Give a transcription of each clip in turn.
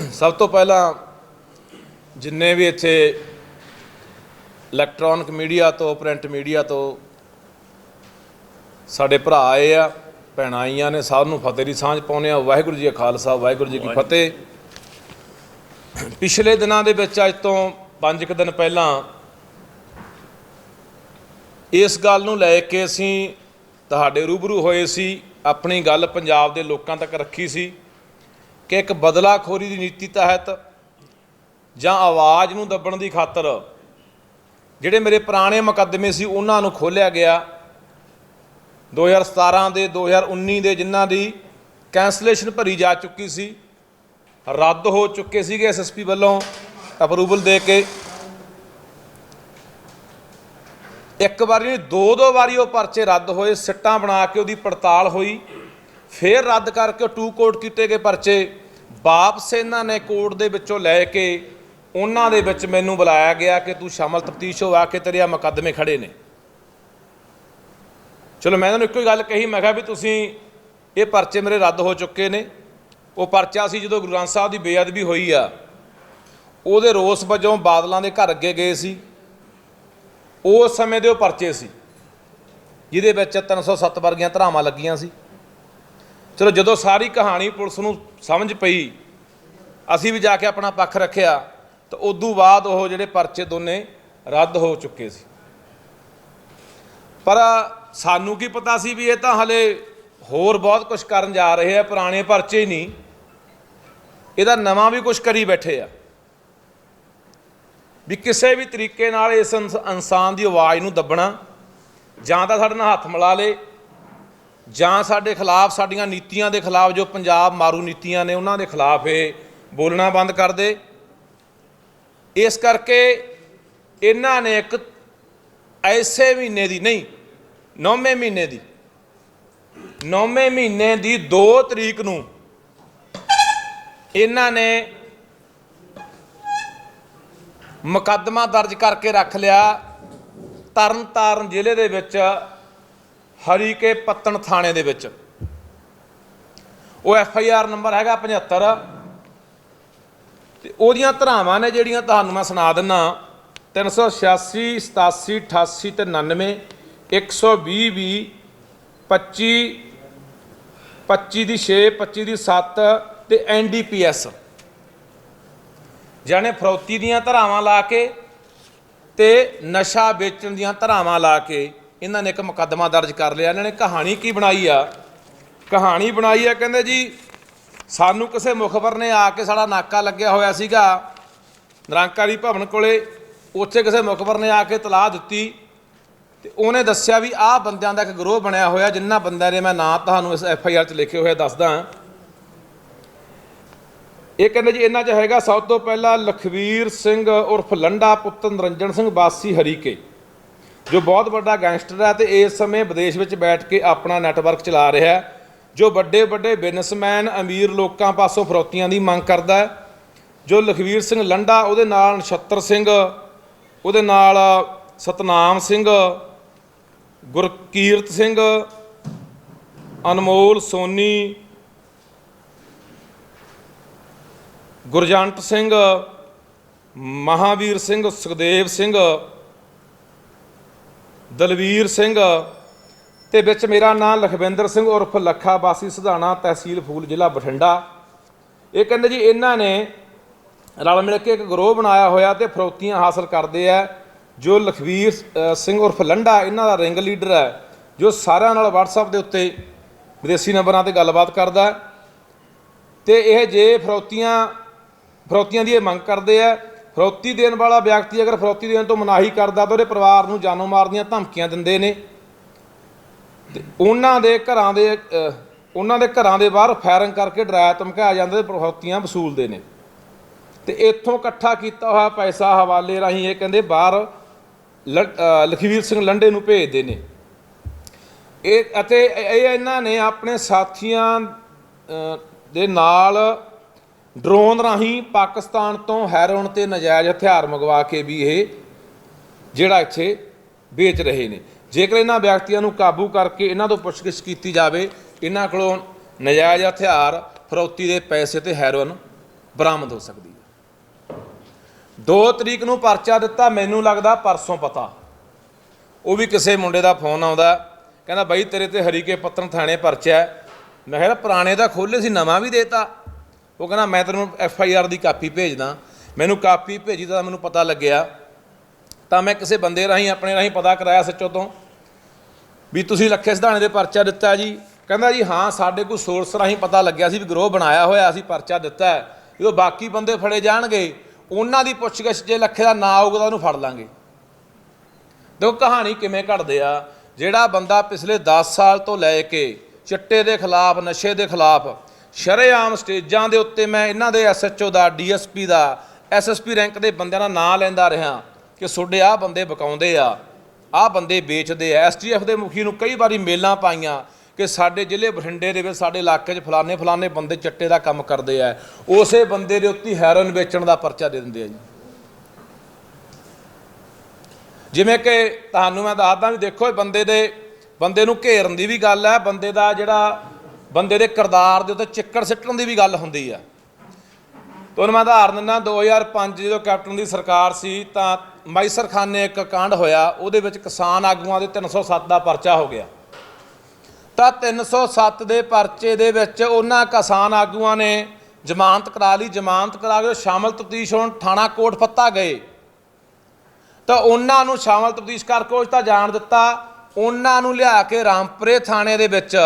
ਸਭ ਤੋਂ ਪਹਿਲਾਂ ਜਿੰਨੇ ਵੀ ਇੱਥੇ ਇਲੈਕਟ੍ਰੋਨਿਕ ਮੀਡੀਆ ਤੋਂ ਪ੍ਰਿੰਟ ਮੀਡੀਆ ਤੋਂ ਸਾਡੇ ਭਰਾ ਆਏ ਆ ਭੈਣਾਂ ਆਈਆਂ ਨੇ ਸਭ ਨੂੰ ਫਤਿਹ ਦੀ ਸਾਂਝ ਪਾਉਂਦੇ ਆ। ਵਾਹਿਗੁਰੂ ਜੀ ਕਾ ਖਾਲਸਾ ਵਾਹਿਗੁਰੂ ਜੀ ਕੀ ਫਤਿਹ। ਪਿਛਲੇ ਦਿਨਾਂ ਦੇ ਵਿੱਚ ਅੱਜ ਤੋਂ 5 ਕੁ ਦਿਨ ਪਹਿਲਾਂ ਇਸ ਗੱਲ ਨੂੰ ਲੈ ਕੇ ਅਸੀਂ ਤੁਹਾਡੇ ਰੂਬਰੂ ਹੋਏ ਸੀ ਆਪਣੀ ਗੱਲ ਪੰਜਾਬ ਦੇ ਲੋਕਾਂ ਤੱਕ ਰੱਖੀ ਸੀ। ਕਿ ਇੱਕ ਬਦਲਾਖੋਰੀ ਦੀ ਨੀਤੀ ਤਹਿਤ ਜਾਂ ਆਵਾਜ਼ ਨੂੰ ਦੱਬਣ ਦੀ ਖਾਤਰ ਜਿਹੜੇ ਮੇਰੇ ਪੁਰਾਣੇ ਮੁਕੱਦਮੇ ਸੀ ਉਹਨਾਂ ਨੂੰ ਖੋਲ੍ਹਿਆ ਗਿਆ। 2017 ਦੇ 2019 ਦੇ ਜਿਨ੍ਹਾਂ ਦੀ ਕੈਂਸਲੇਸ਼ਨ ਭਰੀ ਜਾ ਚੁੱਕੀ ਸੀ, ਰੱਦ ਹੋ ਚੁੱਕੇ ਸੀਗੇ ਐਸਐਸਪੀ ਵੱਲੋਂ ਅਪਰੂਵਲ ਦੇ ਕੇ। ਇੱਕ ਵਾਰੀ ਨਹੀਂ ਦੋ ਦੋ ਵਾਰੀ ਉਹ ਪਰਚੇ ਰੱਦ ਹੋਏ, ਸਿੱਟਾਂ ਬਣਾ ਕੇ ਉਹਦੀ ਪੜਤਾਲ ਹੋਈ। ਫਿਰ ਰੱਦ ਕਰਕੇ ਉਹ ਟੂ ਕੋਟ ਕੀਤੇ ਗਏ ਪਰਚੇ। ਵਾਪਸ ਇਹਨਾਂ ਨੇ ਕੋਰਟ ਦੇ ਵਿੱਚੋਂ ਲੈ ਕੇ ਉਹਨਾਂ ਦੇ ਵਿੱਚ ਮੈਨੂੰ ਬੁਲਾਇਆ ਗਿਆ ਕਿ ਤੂੰ ਸ਼ਾਮਲ ਤਫਤੀਸ਼ ਹੋ ਆ ਕੇ ਤੇਰੇ ਆ ਮੁਕੱਦਮੇ ਖੜੇ ਨੇ। ਚਲੋ ਮੈਂ ਇਹਨਾਂ ਨੂੰ ਇੱਕੋ ਹੀ ਗੱਲ ਕਹੀ, ਮੈਂ ਕਿਹਾ ਵੀ ਤੁਸੀਂ ਇਹ ਪਰਚੇ ਮੇਰੇ ਰੱਦ ਹੋ ਚੁੱਕੇ ਨੇ। ਉਹ ਪਰਚਾ ਸੀ ਜਦੋਂ ਗੁਰੂ ਗ੍ਰੰਥ ਸਾਹਿਬ ਦੀ ਬੇਅਦਬੀ ਹੋਈ ਆ। ਉਹਦੇ ਰੋਸ ਵਜੋਂ ਬਾਦਲਾਂ ਦੇ ਘਰ ਅੱਗੇ ਗਏ ਸੀ। ਉਸ ਸਮੇਂ ਦੇ ਉਹ ਪਰਚੇ ਸੀ, ਜਿਹਦੇ ਵਿੱਚ 307 ਵਰਗੀਆਂ ਧਰਾਵਾਂ ਲੱਗੀਆਂ ਸੀ। ਚਲੋ ਜਦੋਂ ਸਾਰੀ ਕਹਾਣੀ ਪੁਲਿਸ ਨੂੰ ਸਮਝ ਪਈ, ਅਸੀਂ ਵੀ ਜਾ ਕੇ ਆਪਣਾ ਪੱਖ ਰੱਖਿਆ, ਤਾਂ ਉਦੋਂ ਬਾਅਦ ਉਹ ਜਿਹੜੇ ਪਰਚੇ ਦੋਨੇ ਰੱਦ ਹੋ ਚੁੱਕੇ ਸੀ। ਪਰ ਸਾਨੂੰ ਕੀ ਪਤਾ ਸੀ ਵੀ ਇਹ ਤਾਂ ਹਲੇ ਹੋਰ ਬਹੁਤ ਕੁਝ ਕਰਨ ਜਾ ਰਹੇ ਆ, ਪੁਰਾਣੇ ਪਰਚੇ ਹੀ ਨਹੀਂ। ਇਹਦਾ ਨਵਾਂ ਵੀ ਕੁਝ ਕਰੀ ਬੈਠੇ ਆ। ਵੀ ਕਿਸੇ ਵੀ ਤਰੀਕੇ ਨਾਲ ਇਸ ਇਨਸ- ਇਨਸਾਨ ਦੀ ਆਵਾਜ਼ ਨੂੰ ਦੱਬਣਾ ਜਾਂ ਤਾਂ ਸਾਡੇ ਨਾਲ ਹੱਥ ਮਿਲਾ ਲੇ ਜਾਂ ਸਾਡੇ ਖਿਲਾਫ, ਸਾਡੀਆਂ ਨੀਤੀਆਂ ਦੇ ਖਿਲਾਫ ਜੋ ਪੰਜਾਬ ਮਾਰੂ ਨੀਤੀਆਂ ਨੇ, ਉਹਨਾਂ ਦੇ ਖਿਲਾਫ ਇਹ ਬੋਲਣਾ ਬੰਦ ਕਰ ਦੇ। ਇਸ ਕਰਕੇ ਇਹਨਾਂ ਨੇ ਇੱਕ ਐਸੇ ਮਹੀਨੇ ਦੀ ਨਹੀਂ, ਨੌਵੇਂ ਮਹੀਨੇ ਦੀ, ਨੌਵੇਂ ਮਹੀਨੇ ਦੀ 2 ਤਰੀਕ ਨੂੰ ਇਹਨਾਂ ਨੇ ਮੁਕੱਦਮਾ ਦਰਜ ਕਰਕੇ ਰੱਖ ਲਿਆ। ਤਰਨਤਾਰਨ ਜ਼ਿਲ੍ਹੇ ਦੇ ਵਿੱਚ ਹਰੀਕੇ ਪੱਤਣ ਥਾਣੇ ਦੇ ਵਿੱਚ। ਉਹ ਐਫ ਆਈ ਆਰ ਨੰਬਰ ਹੈਗਾ 75 ਤੇ ਉਹਦੀਆਂ ਧਰਾਵਾਂ ਨੇ ਜਿਹੜੀਆਂ ਤੁਹਾਨੂੰ ਮੈਂ ਸੁਣਾ ਦਿੰਨਾ। 386 87 88 ਤੇ 99 120 ਵੀ 25 25 ਦੀ 6 25 ਦੀ 7 ਤੇ ਐਨਡੀਪੀਐਸ ਜਾਣੇ ਫਰੌਤੀ ਦੀਆਂ ਧਰਾਵਾਂ ਲਾ ਕੇ ਤੇ ਨਸ਼ਾ ਵੇਚਣ ਦੀਆਂ ਧਰਾਵਾਂ ਲਾ ਕੇ ਇਹਨਾਂ ਨੇ ਇੱਕ ਮੁਕੱਦਮਾ ਦਰਜ ਕਰ ਲਿਆ, ਇਹਨਾਂ ਨੇ ਕਹਾਣੀ ਕੀ ਬਣਾਈ ਆ? ਕਹਾਣੀ ਬਣਾਈ ਆ, ਕਹਿੰਦੇ ਜੀ, ਸਾਨੂੰ ਕਿਸੇ ਮੁਖਬਰ ਨੇ ਆ ਕੇ ਸਾਡਾ ਨਾਕਾ ਲੱਗਿਆ ਹੋਇਆ ਸੀਗਾ, ਨਿਰੰਕਾਰੀ ਭਵਨ ਕੋਲੇ, ਉੱਥੇ ਕਿਸੇ ਮੁਖਬਰ ਨੇ ਆ ਕੇ ਤਲਾਹ ਦਿੱਤੀ, ਤੇ ਉਹਨੇ ਦੱਸਿਆ ਵੀ ਆਹ ਬੰਦਿਆਂ ਦਾ ਇੱਕ ਗਰੋਹ ਬਣਿਆ ਹੋਇਆ, ਜਿੰਨਾ ਬੰਦਿਆਂ ਦੇ ਮੈਂ ਨਾਂ ਤੁਹਾਨੂੰ ਇਸ ਐਫ ਆਈ ਆਰ 'ਚ ਲਿਖੇ ਹੋਏ ਦੱਸਦਾ। ਇਹ ਕਹਿੰਦੇ ਜੀ, ਇਹਨਾਂ 'ਚ ਹੈਗਾ ਸਭ ਤੋਂ ਪਹਿਲਾਂ ਲਖਵੀਰ ਸਿੰਘ ਉਰਫ ਲੰਡਾ ਪੁੱਤਰ ਨਰਿੰਜਨ ਸਿੰਘ ਬਾਸੀ ਹਰੀਕੇ। ਜੋ ਬਹੁਤ ਵੱਡਾ ਗੈਂਗਸਟਰ ਹੈ ਤੇ ਇਸ ਸਮੇਂ ਵਿਦੇਸ਼ ਵਿੱਚ ਬੈਠ ਕੇ ਆਪਣਾ ਨੈਟਵਰਕ ਚਲਾ ਰਿਹਾ ਹੈ, ਜੋ ਵੱਡੇ ਵੱਡੇ ਬਿਜ਼ਨਸਮੈਨ, ਅਮੀਰ ਲੋਕਾਂ ਪਾਸੋਂ ਫਰੋਤੀਆਂ ਦੀ ਮੰਗ ਕਰਦਾ ਹੈ, ਜੋ ਲਖਵੀਰ ਸਿੰਘ ਲੰਡਾ, ਉਹਦੇ ਨਾਲ ਨਛੱਤਰ ਸਿੰਘ, ਉਹਦੇ ਨਾਲ ਸਤਨਾਮ ਸਿੰਘ, ਗੁਰਕੀਰਤ ਸਿੰਘ, ਅਨਮੋਲ ਸੋਨੀ, ਗੁਰਜੰਟ ਸਿੰਘ, ਮਹਾਵੀਰ ਸਿੰਘ, ਸੁਖਦੇਵ ਸਿੰਘ ਦਲਵੀਰ ਸਿੰਘ। ਤੇ ਵਿੱਚ ਮੇਰਾ ਨਾਮ ਲਖਵਿੰਦਰ ਸਿੰਘ ਉਰਫ ਲੱਖਾ ਵਾਸੀ ਸੁਧਾਣਾ ਤਹਿਸੀਲ ਫੂਲ ਜ਼ਿਲ੍ਹਾ ਬਠਿੰਡਾ। ਇਹ ਕਹਿੰਦੇ ਜੀ, ਇਹਨਾਂ ਨੇ ਰਲ ਮਿਲ ਕੇ ਇੱਕ ਗਰੋਹ ਬਣਾਇਆ ਹੋਇਆ ਤੇ ਫਰੋਤੀਆਂ ਹਾਸਲ ਕਰਦੇ ਆ, ਜੋ ਲਖਵੀਰ ਸਿੰਘ ਉਰਫ ਲੰਡਾ, ਇਹਨਾਂ ਦਾ ਰਿੰਗ ਲੀਡਰ ਹੈ, ਜੋ ਸਾਰਿਆਂ ਨਾਲ WhatsApp ਦੇ ਉੱਤੇ ਵਿਦੇਸ਼ੀ ਨੰਬਰਾਂ ਤੇ ਗੱਲਬਾਤ ਕਰਦਾ ਹੈ। ਤੇ ਇਹ ਜੇ ਫਰੋਤੀਆਂ ਫਰੋਤੀਆਂ ਦੀ ਇਹ ਮੰਗ ਕਰਦੇ ਆ ਫਰੌਤੀ ਦੇਣ ਵਾਲਾ ਵਿਅਕਤੀ ਅਗਰ ਫਰੌਤੀ ਦੇਣ ਤੋਂ ਮਨਾਹੀ ਕਰਦਾ ਤਾਂ ਉਹਦੇ ਪਰਿਵਾਰ ਨੂੰ ਜਾਨੋਂ ਮਾਰ ਦੀਆਂ ਧਮਕੀਆਂ ਦਿੰਦੇ ਨੇ। ਤੇ ਉਹਨਾਂ ਦੇ ਘਰਾਂ ਦੇ ਉਹਨਾਂ ਦੇ ਘਰਾਂ ਦੇ ਬਾਹਰ ਫਾਇਰਿੰਗ ਕਰਕੇ ਡਰਾਇਆ, ਧਮਕਾਇਆ ਜਾਂਦਾ ਤੇ ਫਰੌਤੀਆਂ ਵਸੂਲਦੇ ਨੇ। ਤੇ ਇੱਥੋਂ ਇਕੱਠਾ ਕੀਤਾ ਹੋਇਆ ਪੈਸਾ ਹਵਾਲੇ ਰਾਹੀਂ ਇਹ ਕਹਿੰਦੇ ਬਾਹਰ ਲ- ਲਖਵੀਰ ਸਿੰਘ ਲੰਡੇ ਨੂੰ ਭੇਜਦੇ ਨੇ। ਇਹ, ਅਤੇ ਇਹ ਇਹਨਾਂ ਨੇ ਆਪਣੇ ਸਾਥੀਆਂ ਦੇ ਨਾਲ ਡਰੋਨ ਰਾਹੀਂ ਪਾਕਿਸਤਾਨ ਤੋਂ ਹੈਰੋਨ ਤੇ ਨਜਾਇਜ਼ ਹਥਿਆਰ ਮੰਗਵਾ ਕੇ ਵੀ ਇਹ ਜਿਹੜਾ ਇੱਥੇ ਵੇਚ ਰਹੇ ਨੇ। ਜੇਕਰ ਇਹਨਾਂ ਵਿਅਕਤੀਆਂ ਨੂੰ ਕਾਬੂ ਕਰਕੇ ਇਹਨਾਂ ਤੋਂ ਪੁੱਛਗਿੱਛ ਕੀਤੀ ਜਾਵੇ, ਇਹਨਾਂ ਕੋਲੋਂ ਨਜਾਇਜ਼ ਹਥਿਆਰ, ਫਰੌਤੀ ਦੇ ਪੈਸੇ ਤੇ ਹੈਰੋਨ ਬਰਾਮਦ ਹੋ ਸਕਦੀ ਹੈ। 2 ਤਰੀਕ ਨੂੰ ਪਰਚਾ ਦਿੱਤਾ, ਮੈਨੂੰ ਲੱਗਦਾ ਪਰਸੋਂ ਪਤਾ। ਉਹ ਵੀ ਕਿਸੇ ਮੁੰਡੇ ਦਾ ਫੋਨ ਆਉਂਦਾ, ਕਹਿੰਦਾ, ਬਾਈ ਤੇਰੇ ਤੇ ਹਰੀਕੇ ਪੱਤਨ ਥਾਣੇ ਪਰਚਾ ਹੈ। ਮੈਂ ਕਿਹਾ ਪੁਰਾਣੇ ਦਾ ਖੋਲੇ ਸੀ, ਨਵਾਂ ਵੀ ਦੇਤਾ। ਉਹ ਕਹਿੰਦਾ, ਮੈਂ ਤੈਨੂੰ ਐਫ ਆਈ ਆਰ ਦੀ ਕਾਪੀ ਭੇਜਦਾ। ਮੈਨੂੰ ਕਾਪੀ ਭੇਜੀ ਤਾਂ ਮੈਨੂੰ ਪਤਾ ਲੱਗਿਆ। ਤਾਂ ਮੈਂ ਕਿਸੇ ਬੰਦੇ ਰਾਹੀਂ, ਆਪਣੇ ਰਾਹੀਂ ਪਤਾ ਕਰਾਇਆ ਸੱਚੋ ਤੋਂ ਵੀ ਤੁਸੀਂ ਲੱਖੇ ਸਿਧਾਣੇ ਦੇ ਪਰਚਾ ਦਿੱਤਾ ਜੀ। ਕਹਿੰਦਾ ਜੀ, ਹਾਂ, ਸਾਡੇ ਕੋਲ ਸੋਰਸ ਰਾਹੀਂ ਪਤਾ ਲੱਗਿਆ ਸੀ ਵੀ ਗਰੋਹ ਬਣਾਇਆ ਹੋਇਆ ਸੀ, ਪਰਚਾ ਦਿੱਤਾ ਹੈ। ਜਦੋਂ ਬਾਕੀ ਬੰਦੇ ਫੜੇ ਜਾਣਗੇ। ਉਹਨਾਂ ਦੀ ਪੁੱਛਗਿੱਛ ਜੇ ਲੱਖੇ ਦਾ ਨਾਂ ਆਊਗਾ ਤਾਂ ਉਹਨੂੰ ਫੜ ਲਾਂਗੇ। ਦੇਖੋ, ਕਹਾਣੀ ਕਿਵੇਂ ਘੜਦੇ ਆ। ਜਿਹੜਾ ਬੰਦਾ ਪਿਛਲੇ 10 ਸਾਲ ਤੋਂ ਲੈ ਕੇ ਚਿੱਟੇ ਦੇ ਖਿਲਾਫ, ਨਸ਼ੇ ਦੇ ਖਿਲਾਫ ਸ਼ਰੇਆਮ ਸਟੇਜਾਂ ਦੇ ਉੱਤੇ ਮੈਂ ਇਹਨਾਂ ਦੇ ਐਸਐਚਓ ਦਾ ਡੀਐਸਪੀ ਦਾ ਐਸਐਸਪੀ ਰੈਂਕ ਦੇ ਬੰਦਿਆਂ ਦਾ ਨਾਂ ਲੈਂਦਾ ਰਿਹਾ ਕਿ ਤੁਹਾਡੇ ਆਹ ਬੰਦੇ ਬਕਾਉਂਦੇ ਆ, ਆਹ ਬੰਦੇ ਵੇਚਦੇ ਆ। ਐਸਟੀਐਫ ਦੇ ਮੁਖੀ ਨੂੰ ਕਈ ਵਾਰੀ ਮੇਲਾਂ ਪਾਈਆਂ ਕਿ ਸਾਡੇ ਜ਼ਿਲ੍ਹੇ ਬਠਿੰਡੇ ਦੇ ਵਿੱਚ, ਸਾਡੇ ਇਲਾਕੇ 'ਚ ਫਲਾਣੇ ਫਲਾਣੇ ਬੰਦੇ ਚੱਟੇ ਦਾ ਕੰਮ ਕਰਦੇ ਆ। ਉਸੇ ਬੰਦੇ ਦੇ ਉੱਤੇ ਹੈਰੋਇਨ ਵੇਚਣ ਦਾ ਪਰਚਾ ਦੇ ਦਿੰਦੇ ਆ ਜੀ। ਜਿਵੇਂ ਕਿ ਤੁਹਾਨੂੰ ਮੈਂ ਦੱਸਦਾ ਵੀ ਦੇਖੋ ਇਹ ਬੰਦੇ ਦੇ, ਬੰਦੇ ਨੂੰ ਘੇਰਨ ਦੀ ਵੀ ਗੱਲ ਹੈ, ਬੰਦੇ ਦਾ ਜਿਹੜਾ ਬੰਦੇ ਦੇ ਕਿਰਦਾਰ ਦੇ ਉੱਤੇ ਚਿੱਕੜ ਸਿੱਟਣ ਦੀ ਵੀ ਗੱਲ ਹੁੰਦੀ ਆ। ਤੁਹਾਨੂੰ ਮੈਂ ਉਦਾਹਰਨ ਦਿੰਦਾ 2005 ਜਦੋਂ ਕੈਪਟਨ ਦੀ ਸਰਕਾਰ ਸੀ, ਤਾਂ ਮਾਈਸਰਖਾਨੇ ਇੱਕ ਕਾਂਡ ਹੋਇਆ, ਉਹਦੇ ਵਿੱਚ ਕਿਸਾਨ ਆਗੂਆਂ ਦੇ 307 ਦਾ ਪਰਚਾ ਹੋ ਗਿਆ। ਤਾਂ 307 ਦੇ ਪਰਚੇ ਦੇ ਵਿੱਚ ਉਹਨਾਂ ਕਿਸਾਨ ਆਗੂਆਂ ਨੇ ਜ਼ਮਾਨਤ ਕਰਾ ਲਈ, ਜ਼ਮਾਨਤ ਕਰਾ ਕੇ ਸ਼ਾਮਲ ਤਫਤੀਸ਼ ਹੋਣ, ਥਾਣਾ ਕੋਟ ਫੱਤਾ ਗਏ। ਤਾਂ ਉਹਨਾਂ ਨੂੰ ਸ਼ਾਮਲ ਤਫਤੀਸ਼ ਕਰਕੇ ਕੋਚ ਤਾਂ ਜਾਣ ਦਿੱਤਾ, ਉਹਨਾਂ ਨੂੰ ਲਿਆ ਕੇ ਰਾਮਪੁਰੇ ਥਾਣੇ ਦੇ ਵਿੱਚ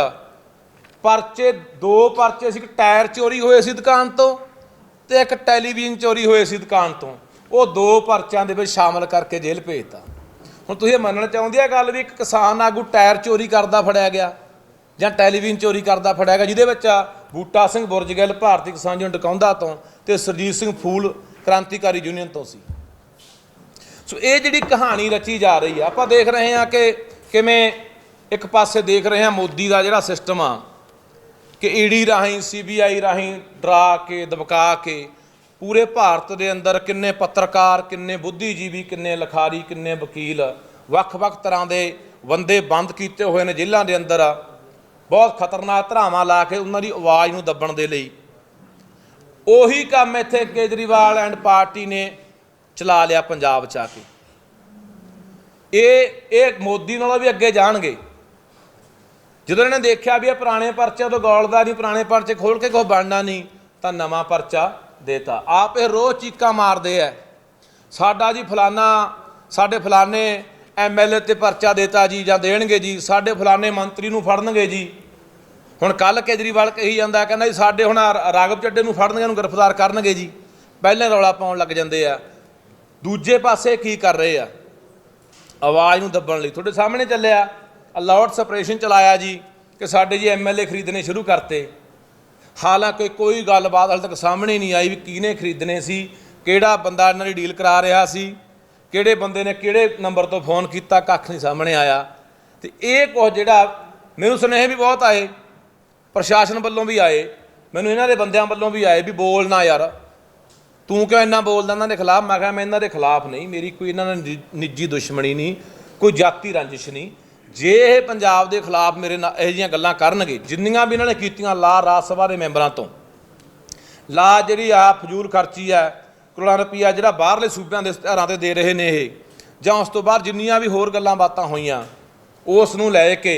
ਪਰਚੇ, ਦੋ ਪਰਚੇ ਸੀ, ਇੱਕ ਟਾਇਰ ਚੋਰੀ ਹੋਏ ਸੀ ਦੁਕਾਨ ਤੋਂ ਤੇ ਇੱਕ ਟੈਲੀਵਿਜ਼ਨ ਚੋਰੀ ਹੋਏ ਸੀ ਦੁਕਾਨ ਤੋਂ। ਉਹ ਦੋ ਪਰਚਿਆਂ ਦੇ ਵਿੱਚ ਸ਼ਾਮਲ ਕਰਕੇ ਜੇਲ੍ਹ ਭੇਜਤਾ। ਹੁਣ ਤੁਸੀਂ ਇਹ ਮੰਨਣਾ ਚਾਹੁੰਦੇ ਆ ਗੱਲ ਵੀ ਇੱਕ ਕਿਸਾਨ ਆਗੂ ਟਾਇਰ ਚੋਰੀ ਕਰਦਾ ਫੜਿਆ ਗਿਆ ਜਾਂ ਟੈਲੀਵਿਜ਼ਨ ਚੋਰੀ ਕਰਦਾ ਫੜਿਆ ਗਿਆ, ਜਿਹਦੇ ਵਿੱਚ ਆ ਬੂਟਾ ਸਿੰਘ ਬੁਰਜਗਿੱਲ ਭਾਰਤੀ ਕਿਸਾਨ ਯੂਨੀਅਨ ਡਕਾਉਂਦਾ ਤੋਂ ਤੇ ਸਰਜੀਤ ਸਿੰਘ ਫੂਲ, ਕ੍ਰਾਂਤੀਕਾਰੀ ਯੂਨੀਅਨ ਤੋਂ ਸੀ। ਸੋ ਇਹ ਜਿਹੜੀ ਕਹਾਣੀ ਰਚੀ ਜਾ ਰਹੀ ਆ, ਆਪਾਂ ਦੇਖ ਰਹੇ ਹਾਂ ਕਿ ਕਿਵੇਂ ਇੱਕ ਪਾਸੇ ਦੇਖ ਰਹੇ ਹਾਂ ਮੋਦੀ ਦਾ ਜਿਹੜਾ ਸਿਸਟਮ ਆ ਕਿ ਈਡੀ ਰਾਹੀਂ, ਸੀਬੀਆਈ ਰਾਹੀਂ ਡਰਾ ਕੇ, ਦਬਕਾ ਕੇ ਪੂਰੇ ਭਾਰਤ ਦੇ ਅੰਦਰ ਕਿੰਨੇ ਪੱਤਰਕਾਰ, ਕਿੰਨੇ ਬੁੱਧੀਜੀਵੀ, ਕਿੰਨੇ ਲਿਖਾਰੀ, ਕਿੰਨੇ ਵਕੀਲ ਵੱਖ-ਵੱਖ ਤਰ੍ਹਾਂ ਦੇ ਬੰਦੇ ਬੰਦ ਕੀਤੇ ਹੋਏ ਨੇ ਜੇਲ੍ਹਾਂ ਦੇ ਅੰਦਰ। ਬਹੁਤ ਖਤਰਨਾਕ ਧਰਾਵਾਂ ਲਾ ਕੇ ਉਹਨਾਂ ਦੀ ਆਵਾਜ਼ ਨੂੰ ਦੱਬਣ ਦੇ ਲਈ। ਉਹੀ ਕੰਮ ਇੱਥੇ ਕੇਜਰੀਵਾਲ ਐਂਡ ਪਾਰਟੀ ਨੇ ਚਲਾ ਲਿਆ ਪੰਜਾਬ ਚ ਆ ਕੇ। ਇਹ ਇਹ ਮੋਦੀ ਨਾਲੋਂ ਵੀ ਅੱਗੇ ਜਾਣਗੇ। ਜਦੋਂ ਇਹਨਾਂ ਨੇ ਦੇਖਿਆ ਵੀ ਇਹ ਪੁਰਾਣੇ ਪਰਚਿਆਂ ਤੋਂ ਗੋਲਦਾ ਨਹੀਂ, ਪੁਰਾਣੇ ਪਰਚੇ ਖੋਲ ਕੇ ਕੋਈ ਬਣਨਾ ਨਹੀਂ, ਤਾਂ ਨਵਾਂ ਪਰਚਾ ਦੇਤਾ। ਆਪ ਇਹ ਰੋਜ਼ ਚੀਕਾਂ ਮਾਰਦੇ ਐ ਸਾਡਾ ਜੀ ਫਲਾਨਾ, ਸਾਡੇ ਫਲਾਨੇ ਐਮਐਲਏ ਤੇ ਪਰਚਾ ਦੇਤਾ ਜੀ ਜਾਂ ਦੇਣਗੇ ਜੀ, ਸਾਡੇ ਫਲਾਨੇ ਮੰਤਰੀ ਨੂੰ ਫੜਨਗੇ ਜੀ। ਹੁਣ ਕੱਲ ਕੇਜਰੀਵਾਲ ਕਹੀ ਜਾਂਦਾ, ਕਹਿੰਦਾ ਜੀ ਸਾਡੇ ਹੁਣ ਰ- ਰਾਘਵ ਚੱਡੇ ਨੂੰ ਫੜਨਗੇ, ਉਹਨੂੰ ਗ੍ਰਿਫਤਾਰ ਕਰਨਗੇ ਜੀ। ਪਹਿਲੇ ਰੌਲਾ ਪਾਉਣ ਲੱਗ ਜਾਂਦੇ ਆ। ਦੂਜੇ ਪਾਸੇ ਕੀ ਕਰ ਰਹੇ ਆ? ਆਵਾਜ਼ ਨੂੰ ਦੱਬਣ ਲਈ। ਤੁਹਾਡੇ ਸਾਹਮਣੇ ਚੱਲਿਆ। ਅਲਾਟ ਸਪਰੇਸ਼ਨ ਚਲਾਇਆ ਜੀ ਕਿ ਸਾਡੇ ਜੀ ਐਮਐਲਏ ਖਰੀਦਣੇ ਸ਼ੁਰੂ ਕਰਤੇ। ਹਾਲਾਂਕਿ ਕੋਈ ਗੱਲਬਾਤ ਹਾਲੇ ਤੱਕ ਸਾਹਮਣੇ ਨਹੀਂ ਆਈ ਵੀ ਕਿਹਨੇ ਖਰੀਦਣੇ ਸੀ, ਕਿਹੜਾ ਬੰਦਾ ਇਹਨਾਂ ਦੀ ਡੀਲ ਕਰਾ ਰਿਹਾ ਸੀ, ਕਿਹੜੇ ਬੰਦੇ ਨੇ ਕਿਹੜੇ ਨੰਬਰ ਤੋਂ ਫੋਨ ਕੀਤਾ, ਕੱਖ ਨਹੀਂ ਸਾਹਮਣੇ ਆਇਆ। ਤੇ ਇਹ ਕੁਝ ਜਿਹੜਾ ਮੈਨੂੰ ਸੁਨੇਹੇ ਵੀ ਬਹੁਤ ਆਏ, ਪ੍ਰਸ਼ਾਸਨ ਵੱਲੋਂ ਵੀ ਆਏ, ਮੈਨੂੰ ਇਹਨਾਂ ਦੇ ਬੰਦਿਆਂ ਵੱਲੋਂ ਵੀ ਆਏ ਵੀ ਬੋਲ ਨਾ ਯਾਰ। ਤੂੰ ਕਿਉਂ ਇੰਨਾ ਬੋਲਦਾ ਇਹਨਾਂ ਦੇ ਖਿਲਾਫ? ਮੈਂ ਕਿਹਾ ਮੈਂ ਇਹਨਾਂ ਦੇ ਖਿਲਾਫ ਨਹੀਂ, ਮੇਰੀ ਕੋਈ ਇਹਨਾਂ ਨਾਲ ਨਿ- ਨਿੱਜੀ ਦੁਸ਼ਮਣੀ ਨਹੀਂ, ਕੋਈ ਜਾਤੀ ਰੰਜਿਸ਼ ਨਹੀਂ। ਜੇ ਇਹ ਪੰਜਾਬ ਦੇ ਖਿਲਾਫ ਮੇਰੇ ਨਾਲ ਇਹੋ ਜਿਹੀਆਂ ਗੱਲਾਂ ਕਰਨਗੇ ਜਿੰਨੀਆਂ ਵੀ ਇਹਨਾਂ ਨੇ ਕੀਤੀਆਂ ਲਾ ਰਾਜ ਸਭਾ ਦੇ ਮੈਂਬਰਾਂ ਤੋਂ ਲਾ ਜਿਹੜੀ ਆ ਫਜ਼ੂਲ ਖਰਚੀ ਆ ਕਰੋੜਾਂ ਰੁਪਈਆ ਜਿਹੜਾ ਬਾਹਰਲੇ ਸੂਬਿਆਂ ਦੇ ਇਸ਼ਤਿਹਾਰਾਂ ਤੇ ਦੇ ਰਹੇ ਨੇ ਇਹ ਜਾਂ ਉਸ ਤੋਂ ਬਾਅਦ ਜਿੰਨੀਆਂ ਵੀ ਹੋਰ ਗੱਲਾਂ ਬਾਤਾਂ ਹੋਈਆਂ ਉਸ ਨੂੰ ਲੈ ਕੇ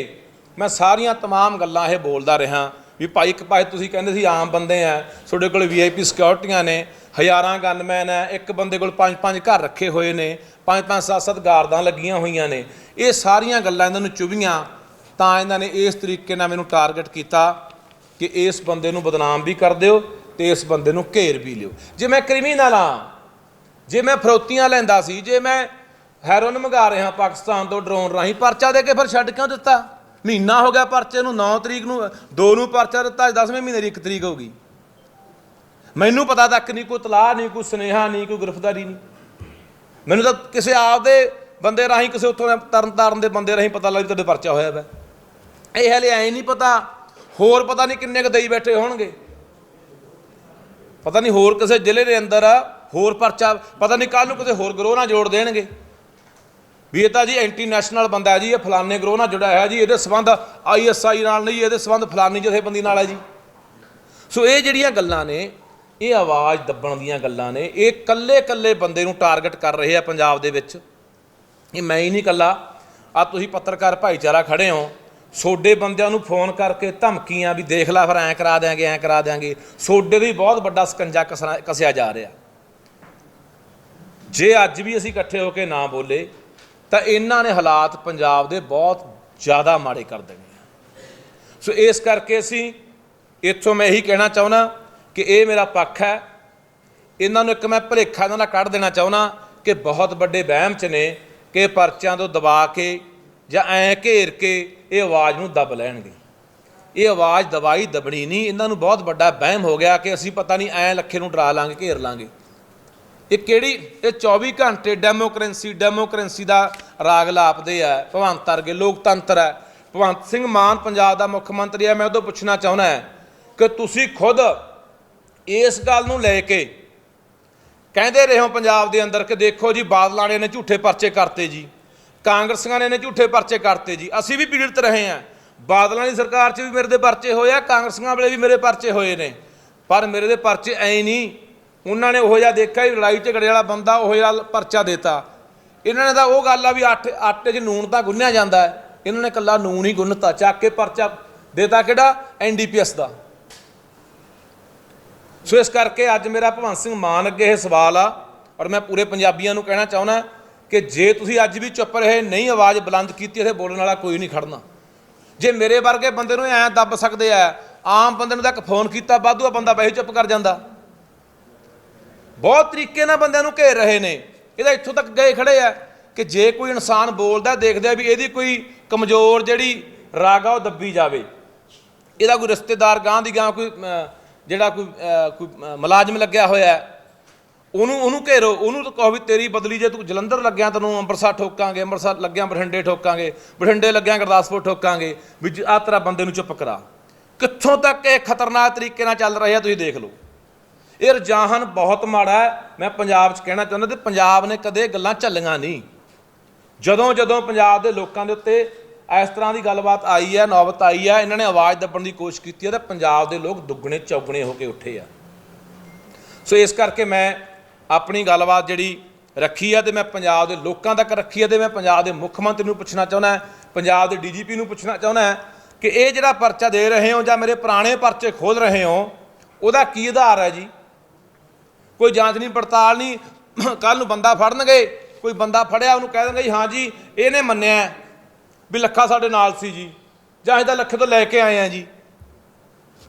ਮੈਂ ਸਾਰੀਆਂ तमाम ਗੱਲਾਂ ਇਹ ਬੋਲਦਾ ਰਿਹਾ ਵੀ ਭਾਈ ਇੱਕ ਭਾਈ ਤੁਸੀਂ ਕਹਿੰਦੇ ਸੀ ਆਮ ਬੰਦੇ ਆ, ਤੁਹਾਡੇ ਕੋਲ ਵੀਆਈਪੀ ਸਿਕਿਉਰਟੀਆਂ ਨੇ, ਹਜ਼ਾਰਾਂ ਗਨਮੈਨ ਹੈ ਇੱਕ ਬੰਦੇ ਕੋਲ ਪੰਜ ਪੰਜ ਘਰ ਰੱਖੇ ਹੋਏ ਨੇ, ਪੰਜ ਪੰਜ ਸੱਤ ਸੱਤ ਗਾਰਦਾਂ ਲੱਗੀਆਂ ਹੋਈਆਂ ਨੇ। ਇਹ ਸਾਰੀਆਂ ਗੱਲਾਂ ਇਹਨਾਂ ਨੂੰ ਚੁਭੀਆਂ ਤਾਂ ਇਹਨਾਂ ਨੇ ਇਸ ਤਰੀਕੇ ਨਾਲ ਮੈਨੂੰ ਟਾਰਗੇਟ ਕੀਤਾ ਕਿ ਇਸ ਬੰਦੇ ਨੂੰ ਬਦਨਾਮ ਵੀ ਕਰ ਦਿਓ ਤੇ ਇਸ ਬੰਦੇ ਨੂੰ ਘੇਰ ਵੀ ਲਿਓ। ਜੇ ਮੈਂ ਕ੍ਰਿਮੀਨਲ ਆ ਜੇ ਮੈਂ ਫਰੋਤੀਆਂ ਲੈਂਦਾ ਸੀ, ਜੇ ਮੈਂ ਹੈਰੋਨ ਮੰਗਾ ਰਿਹਾ ਪਾਕਿਸਤਾਨ ਤੋਂ ਡਰੋਨ ਰਾਹੀਂ ਪਰਚਾ ਦੇ ਕੇ ਫਿਰ ਛੱਡ ਕਿਉਂ ਦਿੱਤਾ? ਮਹੀਨਾ ਹੋ ਗਿਆ ਪਰਚੇ ਨੂੰ 9 ਤਰੀਕ ਨੂੰ 2 ਨੂੰ ਪਰਚਾ ਦਿੱਤਾ 10ਵੇਂ ਮਹੀਨੇ ਦੀ 1 ਤਰੀਕ ਹੋ ਗਈ। ਮੈਨੂੰ ਪਤਾ ਤੱਕ ਨਹੀਂ, ਕੋਈ ਤਲਾਹ ਨਹੀਂ, ਕੋਈ ਸੁਨੇਹਾ ਨਹੀਂ, ਕੋਈ ਗ੍ਰਿਫਤਾਰੀ ਨਹੀਂ। ਮੈਨੂੰ ਤਾਂ ਕਿਸੇ ਆਪ ਦੇ ਬੰਦੇ ਰਾਹੀਂ, ਕਿਸੇ ਉੱਥੋਂ ਦੇ ਤਰਨ ਤਾਰਨ ਦੇ ਬੰਦੇ ਰਾਹੀਂ ਪਤਾ ਲੱਗ ਤੁਹਾਡੇ ਪਰਚਾ ਹੋਇਆ ਵਾ। ਇਹ ਹਲੇ ਐ ਨਹੀਂ ਪਤਾ, ਹੋਰ ਪਤਾ ਨਹੀਂ ਕਿੰਨੇ ਕ ਦਈ ਬੈਠੇ ਹੋਣਗੇ। ਪਤਾ ਨਹੀਂ ਹੋਰ ਕਿਸੇ ਜ਼ਿਲ੍ਹੇ ਦੇ ਅੰਦਰ, ਹੋਰ ਪਰਚਾ, ਪਤਾ ਨਹੀਂ ਕੱਲ ਨੂੰ ਕਿਸੇ ਹੋਰ ਗਰੋਹ ਨਾਲ ਜੋੜ ਦੇਣਗੇ। ਵੀ ਇਹ ਤਾਂ ਜੀ ਇੰਟਰਨੈਸ਼ਨਲ ਬੰਦਾ ਹੈ ਜੀ, ਇਹ ਫਲਾਣੇ ਗਰੋਹ ਨਾਲ ਜੁੜਿਆ ਹੋਇਆ ਜੀ, ਇਹਦੇ ਸਬੰਧ ਆਈਐਸਆਈ ਨਾਲ ਨਹੀਂ, ਇਹਦੇ ਸਬੰਧ ਫਲਾਣੀ ਜਥੇਬੰਦੀ ਨਾਲ ਹੈ ਜੀ। ਸੋ ਇਹ ਜਿਹੜੀਆਂ ਗੱਲਾਂ ਨੇ, ਇਹ ਆਵਾਜ਼ ਦੱਬਣ ਦੀਆਂ ਗੱਲਾਂ ਨੇ, ਇਹ ਕੱਲੇ ਕੱਲੇ ਬੰਦੇ ਨੂੰ ਟਾਰਗੇਟ ਕਰ ਰਹੇ ਆ ਪੰਜਾਬ ਦੇ ਵਿੱਚ। ਇਹ ਮੈਂ ਹੀ ਨਹੀਂ ਕੱਲਾ ਆ ਤੁਸੀਂ ਪੱਤਰਕਾਰ ਭਾਈਚਾਰਾ ਖੜੇ ਹੋ, ਸੋਡੇ ਬੰਦਿਆਂ ਨੂੰ ਫੋਨ ਕਰਕੇ ਧਮਕੀਆਂ ਵੀ ਦੇਖ ਲੈ ਫਿਰ ਐਂ ਕਰਾ ਦਿਆਂਗੇ, ਐਂ ਕਰਾ ਦਿਆਂਗੇ, ਸੋਡੇ ਵੀ ਬਹੁਤ ਵੱਡਾ ਸਕੰਜਾ ਕਸਣਾ- ਕਸਿਆ ਜਾ ਰਿਹਾ। ਜੇ ਅੱਜ ਵੀ ਅਸੀਂ ਇਕੱਠੇ ਹੋ ਕੇ ਨਾ ਬੋਲੇ ਤਾਂ ਇਹਨਾਂ ਨੇ ਹਾਲਾਤ ਪੰਜਾਬ ਦੇ ਬਹੁਤ ਜ਼ਿਆਦਾ ਮਾੜੇ ਕਰ ਦੇਣੇ ਆ। ਸੋ ਇਸ ਕਰਕੇ ਅਸੀਂ ਇੱਥੋਂ ਮੈਂ ਇਹੀ ਕਹਿਣਾ ਚਾਹੁੰਦਾ ਕਿ ਇਹ ਮੇਰਾ ਪੱਖ ਹੈ। ਇਹਨਾਂ ਨੂੰ ਇੱਕ ਮੈਂ ਭਲੇਖਾ ਇਹਨਾਂ ਦਾ ਕੱਢ ਦੇਣਾ ਚਾਹੁੰਦਾ ਕਿ ਬਹੁਤ ਵੱਡੇ ਵਹਿਮ ਚ ਨੇ ਕਿ ਪਰਚਿਆਂ ਤੋਂ ਦਬਾ ਕੇ ਜਾਂ ਐਂ ਘੇਰ ਕੇ ਇਹ ਆਵਾਜ਼ ਨੂੰ ਦਬ ਲੈਣਗੇ। ਇਹ ਆਵਾਜ਼ ਦਵਾਈ ਦਬਣੀ ਨਹੀਂ। ਇਹਨਾਂ ਨੂੰ ਬਹੁਤ ਵੱਡਾ ਵਹਿਮ ਹੋ ਗਿਆ ਕਿ ਅਸੀਂ ਪਤਾ ਨਹੀਂ ਐਂ ਲੱਖੇ ਨੂੰ ਡਰਾ ਲਾਂਗੇ, ਘੇਰ ਲਾਂਗੇ। ਇਹ ਕਿਹੜੀ, ਇਹ 24 ਘੰਟੇ ਡੈਮੋਕ੍ਰੇਸੀ ਡੈਮੋਕ੍ਰੇਸੀ ਦਾ ਰਾਗ ਲਾਪਦੇ ਆ। ਭਗਵੰਤ ਅਰਗੇ ਲੋਕਤੰਤਰ ਹੈ ਭਗਵੰਤ ਸਿੰਘ ਮਾਨ ਪੰਜਾਬ ਦਾ ਮੁੱਖ ਮੰਤਰੀ ਹੈ ਮੈਂ ਉਦੋਂ ਪੁੱਛਣਾ ਚਾਹੁੰਦਾ ਹੈ ਕਿ ਤੁਸੀਂ ਖੁਦ ਇਸ ਗੱਲ ਨੂੰ ਲੈ ਕੇ ਕਹਿੰਦੇ ਰਹੇ ਹੋ ਪੰਜਾਬ ਦੇ ਅੰਦਰ ਕਿ ਦੇਖੋ ਜੀ, ਬਾਦਲਾਂ ਨੇ ਝੂਠੇ ਪਰਚੇ ਕਰਤੇ ਜੀ। ਕਾਂਗਰਸੀਆਂ ਨੇ ਨੇ ਝੂਠੇ ਪਰਚੇ ਕਰਤੇ ਜੀ। ਅਸੀਂ ਵੀ ਪੀੜਤ ਰਹੇ ਹਾਂ। ਬਾਦਲਾਂ ਦੀ ਸਰਕਾਰ 'ਚ ਵੀ ਮੇਰੇ ਦੇ ਪਰਚੇ ਹੋਏ ਆ, ਕਾਂਗਰਸੀਆਂ ਵੇਲੇ ਵੀ ਮੇਰੇ ਪਰਚੇ ਹੋਏ ਨੇ। ਪਰ ਮੇਰੇ ਦੇ ਪਰਚੇ ਐ ਨਹੀਂ ਉਹਨਾਂ ਨੇ ਉਹ ਜਿਹਾ ਦੇਖਿਆ ਵੀ ਲੜਾਈ ਝਗੜੇ ਵਾਲਾ ਬੰਦਾ ਉਹ ਜਿਹਾ ਪਰਚਾ ਦੇਤਾ। ਇਹਨਾਂ ਨੇ ਤਾਂ ਉਹ ਗੱਲ ਆ ਵੀ ਆਟੇ ਆਟੇ 'ਚ ਨੂਣ ਤਾਂ ਗੁੰਨਿਆ ਜਾਂਦਾ ਹੈ। ਇਹਨਾਂ ਨੇ ਕੱਲਾ ਨੂਣ ਹੀ ਗੁੰਨਤਾ, ਚੱਕ ਕੇ ਪਰਚਾ ਦੇਤਾ ਕਿਹੜਾ? ਐਨਡੀਪੀਐਸ ਦਾ। ਸੋ ਇਸ ਕਰਕੇ ਅੱਜ ਮੇਰਾ ਭਗਵੰਤ ਸਿੰਘ ਮਾਨ ਅੱਗੇ ਇਹ ਸਵਾਲ ਆ ਔਰ ਮੈਂ ਪੂਰੇ ਪੰਜਾਬੀਆਂ ਨੂੰ ਕਹਿਣਾ ਚਾਹੁੰਦਾ ਕਿ ਜੇ ਤੁਸੀਂ ਅੱਜ ਵੀ ਚੁੱਪ ਰਹੇ, ਨਹੀਂ ਆਵਾਜ਼ ਬੁਲੰਦ ਕੀਤੀ, ਇੱਥੇ ਬੋਲਣ ਵਾਲਾ ਕੋਈ ਨਹੀਂ ਖੜਨਾ। ਜੇ ਮੇਰੇ ਵਰਗੇ ਬੰਦੇ ਨੂੰ ਐਂ ਦੱਬ ਸਕਦੇ ਆ, ਆਮ ਬੰਦੇ ਨੂੰ ਤਾਂ ਇੱਕ ਫੋਨ ਕੀਤਾ, ਵਾਧੂ ਆ, ਬੰਦਾ ਵੈਸੇ ਚੁੱਪ ਕਰ ਜਾਂਦਾ। ਬਹੁਤ ਤਰੀਕੇ ਨਾਲ ਬੰਦਿਆਂ ਨੂੰ ਘੇਰ ਰਹੇ ਨੇ। ਇਹਦਾ ਇੱਥੋਂ ਤੱਕ ਗਏ ਖੜੇ ਆ ਕਿ ਜੇ ਕੋਈ ਇਨਸਾਨ ਬੋਲਦਾ, ਦੇਖਦੇ ਆ ਵੀ ਇਹਦੀ ਕੋਈ ਕਮਜ਼ੋਰ ਜਿਹੜੀ ਰਾਗ ਆ, ਉਹ ਦੱਬੀ ਜਾਵੇ। ਇਹਦਾ ਕੋਈ ਰਿਸ਼ਤੇਦਾਰ ਗਾਂ ਦੀ ਗਾਂ ਕੋਈ ਜਿਹੜਾ ਕੋਈ ਕੋਈ ਮੁਲਾਜ਼ਮ ਲੱਗਿਆ ਹੋਇਆ ਉਹਨੂੰ ਉਹਨੂੰ ਘੇਰੋ। ਉਹਨੂੰ ਤਾਂ ਕਹੋ ਵੀ ਤੇਰੀ ਬਦਲੀ ਜੇ ਤੂੰ ਜਲੰਧਰ ਲੱਗਿਆ, ਤੈਨੂੰ ਅੰਮ੍ਰਿਤਸਰ ਠੋਕਾਂਗੇ, ਅੰਮ੍ਰਿਤਸਰ ਲੱਗਿਆ, ਬਠਿੰਡੇ ਠੋਕਾਂਗੇ, ਬਠਿੰਡੇ ਲੱਗਿਆ, ਗੁਰਦਾਸਪੁਰ ਠੋਕਾਂਗੇ, ਵੀ ਆ ਤਰ੍ਹਾਂ ਬੰਦੇ ਨੂੰ ਚੁੱਪ ਕਰਾ। ਕਿੱਥੋਂ ਤੱਕ ਇਹ ਖਤਰਨਾਕ ਤਰੀਕੇ ਨਾਲ ਚੱਲ ਰਿਹਾ ਤੁਸੀਂ ਦੇਖ ਲਓ। ਇਹ ਰੁਝਾਨ ਬਹੁਤ ਮਾੜਾ ਹੈ। ਮੈਂ ਪੰਜਾਬ 'ਚ ਕਹਿਣਾ ਚਾਹੁੰਦਾ ਤੇ ਪੰਜਾਬ ਨੇ ਕਦੇ ਗੱਲਾਂ ਝੱਲੀਆਂ ਨਹੀਂ। ਜਦੋਂ ਜਦੋਂ ਪੰਜਾਬ ਦੇ ਲੋਕਾਂ ਦੇ ਉੱਤੇ ਇਸ ਤਰ੍ਹਾਂ ਦੀ ਗੱਲਬਾਤ ਆਈ ਹੈ, ਨੌਬਤ ਆਈ ਹੈ, ਇਹਨਾਂ ਨੇ ਆਵਾਜ਼ ਦੱਬਣ ਦੀ ਕੋਸ਼ਿਸ਼ ਕੀਤੀ ਹੈ ਤਾਂ ਪੰਜਾਬ ਦੇ ਲੋਕ ਦੁੱਗਣੇ ਚੌਗਣੇ ਹੋ ਕੇ ਉੱਠੇ ਆ। ਸੋ ਇਸ ਕਰਕੇ ਮੈਂ ਆਪਣੀ ਗੱਲਬਾਤ ਜਿਹੜੀ ਰੱਖੀ ਆ ਤੇ ਮੈਂ ਪੰਜਾਬ ਦੇ ਲੋਕਾਂ ਤੱਕ ਰੱਖੀ ਆ ਤੇ ਮੈਂ ਪੰਜਾਬ ਦੇ ਮੁੱਖ ਮੰਤਰੀ ਨੂੰ ਪੁੱਛਣਾ ਚਾਹੁੰਦਾ ਪੰਜਾਬ ਦੇ ਡੀਜੀਪੀ ਨੂੰ ਪੁੱਛਣਾ ਚਾਹੁੰਦਾ ਕਿ ਇਹ ਜਿਹੜਾ ਪਰਚਾ ਦੇ ਰਹੇ ਹੋ ਜਾਂ ਮੇਰੇ ਪੁਰਾਣੇ ਪਰਚੇ ਖੋਲ ਰਹੇ ਹੋ, ਉਹਦਾ ਕੀ ਆਧਾਰ ਹੈ ਜੀ? ਕੋਈ ਜਾਂਚ ਨਹੀਂ, ਪੜਤਾਲ ਨਹੀਂ ਕੱਲ ਨੂੰ ਬੰਦਾ ਫੜਨਗੇ, ਕੋਈ ਬੰਦਾ ਫੜਿਆ, ਉਹਨੂੰ ਕਹਿ ਦੇਣਗੇ ਜੀ, ਹਾਂ ਜੀ, ਇਹਨੇ ਮੰਨਿਆ ਵੀ ਲੱਖਾ ਸਾਡੇ ਨਾਲ ਸੀ ਜੀ, ਜਾਂ ਇਹਦਾ ਲੱਖੇ ਤੋਂ ਲੈ ਕੇ ਆਏ ਆ ਜੀ।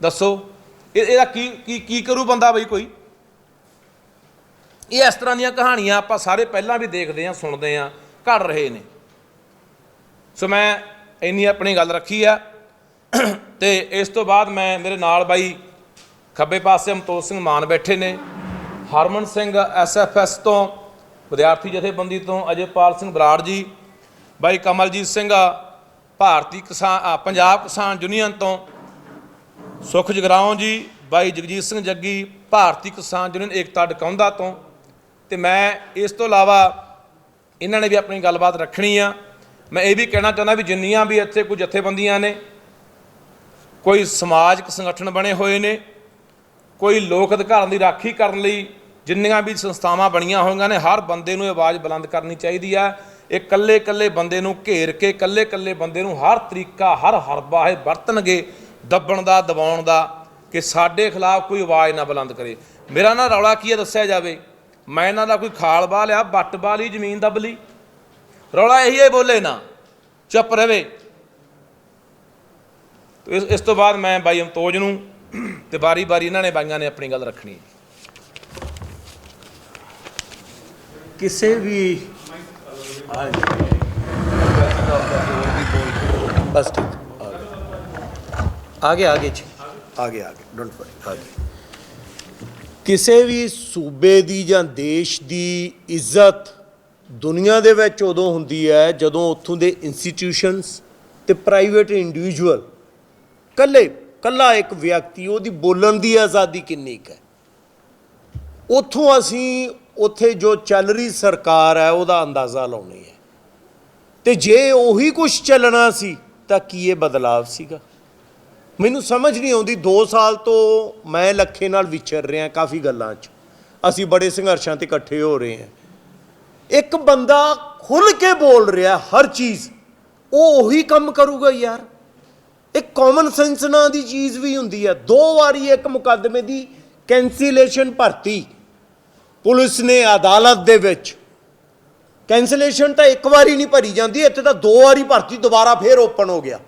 ਦੱਸੋ, ਇਹ ਇਹਦਾ ਕੀ ਕੀ ਕੀ ਕਰੂ ਬੰਦਾ ਬਈ ਕੋਈ? ਇਹ ਇਸ ਤਰ੍ਹਾਂ ਦੀਆਂ ਕਹਾਣੀਆਂ ਆਪਾਂ ਸਾਰੇ ਪਹਿਲਾਂ ਵੀ ਦੇਖਦੇ ਹਾਂ, ਸੁਣਦੇ ਹਾਂ, ਘੜ ਰਹੇ ਨੇ। ਸੋ ਮੈਂ ਇੰਨੀ ਆਪਣੀ ਗੱਲ ਰੱਖੀ ਆ, ਤੇ ਇਸ ਤੋਂ ਬਾਅਦ ਮੈਂ ਮੇਰੇ ਨਾਲ ਬਾਈ ਖੱਬੇ ਪਾਸੇ ਅਮਤੋਜ ਸਿੰਘ ਮਾਨ ਬੈਠੇ ਨੇ। ਹਰਮਨ ਸਿੰਘ ਐਸਐਫਐਸ ਤੋਂ, ਵਿਦਿਆਰਥੀ ਜਥੇਬੰਦੀ ਤੋਂ ਅਜੇਪਾਲ ਸਿੰਘ ਬਰਾੜ ਜੀ, ਬਾਈ ਕਮਲਜੀਤ ਸਿੰਘ, ਭਾਰਤੀ ਕਿਸਾਨ ਪੰਜਾਬ ਕਿਸਾਨ ਯੂਨੀਅਨ ਤੋਂ ਸੁਖ ਜਗਰਾਉਂ ਜੀ, ਬਾਈ ਜਗਜੀਤ ਸਿੰਘ ਜੱਗੀ, ਭਾਰਤੀ ਕਿਸਾਨ ਯੂਨੀਅਨ ਏਕਤਾ ਡਕਾਉਂਦਾ ਤੋਂ। ਤੇ ਮੈਂ ਇਸ ਤੋਂ ਇਲਾਵਾ ਇਹਨਾਂ ਨੇ ਵੀ ਆਪਣੀ ਗੱਲਬਾਤ ਰੱਖਣੀ ਆ। ਮੈਂ ਇਹ ਵੀ ਕਹਿਣਾ ਚਾਹੁੰਦਾ ਵੀ ਜਿੰਨੀਆਂ ਵੀ ਇੱਥੇ ਕੋਈ ਜਥੇਬੰਦੀਆਂ ਨੇ, ਕੋਈ ਸਮਾਜਿਕ ਸੰਗਠਨ ਬਣੇ ਹੋਏ ਨੇ ਕੋਈ ਲੋਕ ਅਧਿਕਾਰਾਂ ਦੀ ਰਾਖੀ ਕਰਨ ਲਈ ਜਿੰਨੀਆਂ ਵੀ ਸੰਸਥਾਵਾਂ ਬਣੀਆਂ ਹੋਈਆਂ ਨੇ, ਹਰ ਬੰਦੇ ਨੂੰ ਇਹ ਆਵਾਜ਼ ਬੁਲੰਦ ਕਰਨੀ ਚਾਹੀਦੀ ਹੈ ਇਹ ਕੱਲੇ ਕੱਲੇ ਬੰਦੇ ਨੂੰ ਘੇਰ ਕੇ ਕੱਲੇ ਕੱਲੇ ਬੰਦੇ ਨੂੰ ਹਰ ਤਰੀਕਾ, ਹਰ ਹਰਬਾ ਇਹ ਵਰਤਣਗੇ, ਦੱਬਣ ਦਾ, ਦਬਾਉਣ ਦਾ, ਕਿ ਸਾਡੇ ਖਿਲਾਫ ਕੋਈ ਆਵਾਜ਼ ਨਾ ਬੁਲੰਦ ਕਰੇ। ਮੇਰਾ ਨਾ ਰੌਲਾ ਕੀ ਹੈ ਦੱਸਿਆ ਜਾਵੇ? ਮੈਂ ਇਹਨਾਂ ਦਾ ਕੋਈ ਖਾਲ ਬਾਹ ਲਿਆ ਬੱਟ ਬਾਹ ਲਈ ਜ਼ਮੀਨ ਦੱਬ ਲਈ। ਰੌਲਾ ਇਹੀ ਹੈ ਬੋਲੇ ਨਾ, ਚੁੱਪ ਰਵੇ। ਇਸ ਤੋਂ ਬਾਅਦ ਮੈਂ ਬਾਈ ਅਮਤੋਜ ਨੂੰ ਤੇ ਬਾਰੀ ਬਾਰੀ ਇਹਨਾਂ ਨੇ ਬਾਈਆਂ ਨੇ ਆਪਣੀ ਗੱਲ ਰੱਖਣੀ ਹੈ। ਕਿਸੇ ਵੀ ਬਸ ਠੀਕ। ਆ ਆਗੇ ਜੀ। ਆਗੇ ਆਗੇ। ਡੋਂਟ ਵਰੀ ਆਗੇ। ਕਿਸੇ ਵੀ ਸੂਬੇ ਦੀ ਜਾਂ ਦੇਸ਼ ਦੀ ਇੱਜ਼ਤ ਦੁਨੀਆ ਦੇ ਵਿੱਚ ਉਦੋਂ ਹੁੰਦੀ ਹੈ ਜਦੋਂ ਉੱਥੋਂ ਦੇ ਇੰਸਟੀਟਿਊਸ਼ਨਸ ਤੇ ਪ੍ਰਾਈਵੇਟ ਇੰਡੀਵਿਜੂਅਲ ਕੱਲੇ ਕੱਲਾ ਇੱਕ ਵਿਅਕਤੀ, ਉਹਦੀ ਬੋਲਣ ਦੀ ਆਜ਼ਾਦੀ ਕਿੰਨੀ ਕੁ ਹੈ? ਉੱਥੋਂ ਅਸੀਂ ਉੱਥੇ ਜੋ ਚੱਲ ਰਹੀ ਸਰਕਾਰ ਹੈ, ਉਹਦਾ ਅੰਦਾਜ਼ਾ ਲਾਉਣੀ ਹੈ ਤੇ ਜੇ ਉਹੀ ਕੁਝ ਚੱਲਣਾ ਸੀ, ਤਾਂ ਕੀ ਇਹ ਬਦਲਾਵ ਸੀਗਾ? ਮੈਨੂੰ ਸਮਝ ਨਹੀਂ ਆਉਂਦੀ 2 ਸਾਲ ਤੋਂ ਮੈਂ ਲੱਖੇ ਨਾਲ ਵਿਚਰ ਰਿਹਾ ਕਾਫੀ ਗੱਲਾਂ 'ਚ। ਅਸੀਂ ਬੜੇ ਸੰਘਰਸ਼ਾਂ ਤੇ ਇਕੱਠੇ ਹੋ ਰਹੇ ਹਾਂ। ਇੱਕ ਬੰਦਾ ਖੁੱਲ ਕੇ ਬੋਲ ਰਿਹਾ ਹਰ ਚੀਜ਼, ਉਹ ਉਹੀ ਕੰਮ ਕਰੂਗਾ ਯਾਰ। ਇੱਕ ਕਾਮਨ ਸੈਂਸ ਨਾਂ ਦੀ ਚੀਜ਼ ਵੀ ਹੁੰਦੀ ਹੈ। ਦੋ ਵਾਰੀ ਇੱਕ ਮੁਕੱਦਮੇ ਦੀ ਕੈਂਸੀਲੇਸ਼ਨ ਭਰਤੀ। ਪੁਲਿਸ ਨੇ ਅਦਾਲਤ ਦੇ ਵਿੱਚ। ਕੈਂਸਲੇਸ਼ਨ ਤਾਂ ਇੱਕ ਵਾਰੀ ਨਹੀਂ ਭਰੀ ਜਾਂਦੀ, ਇੱਥੇ ਤਾਂ ਦੋ ਵਾਰੀ ਭਰਤੀ, ਦੁਬਾਰਾ ਫੇਰ ਓਪਨ ਹੋ ਗਿਆ।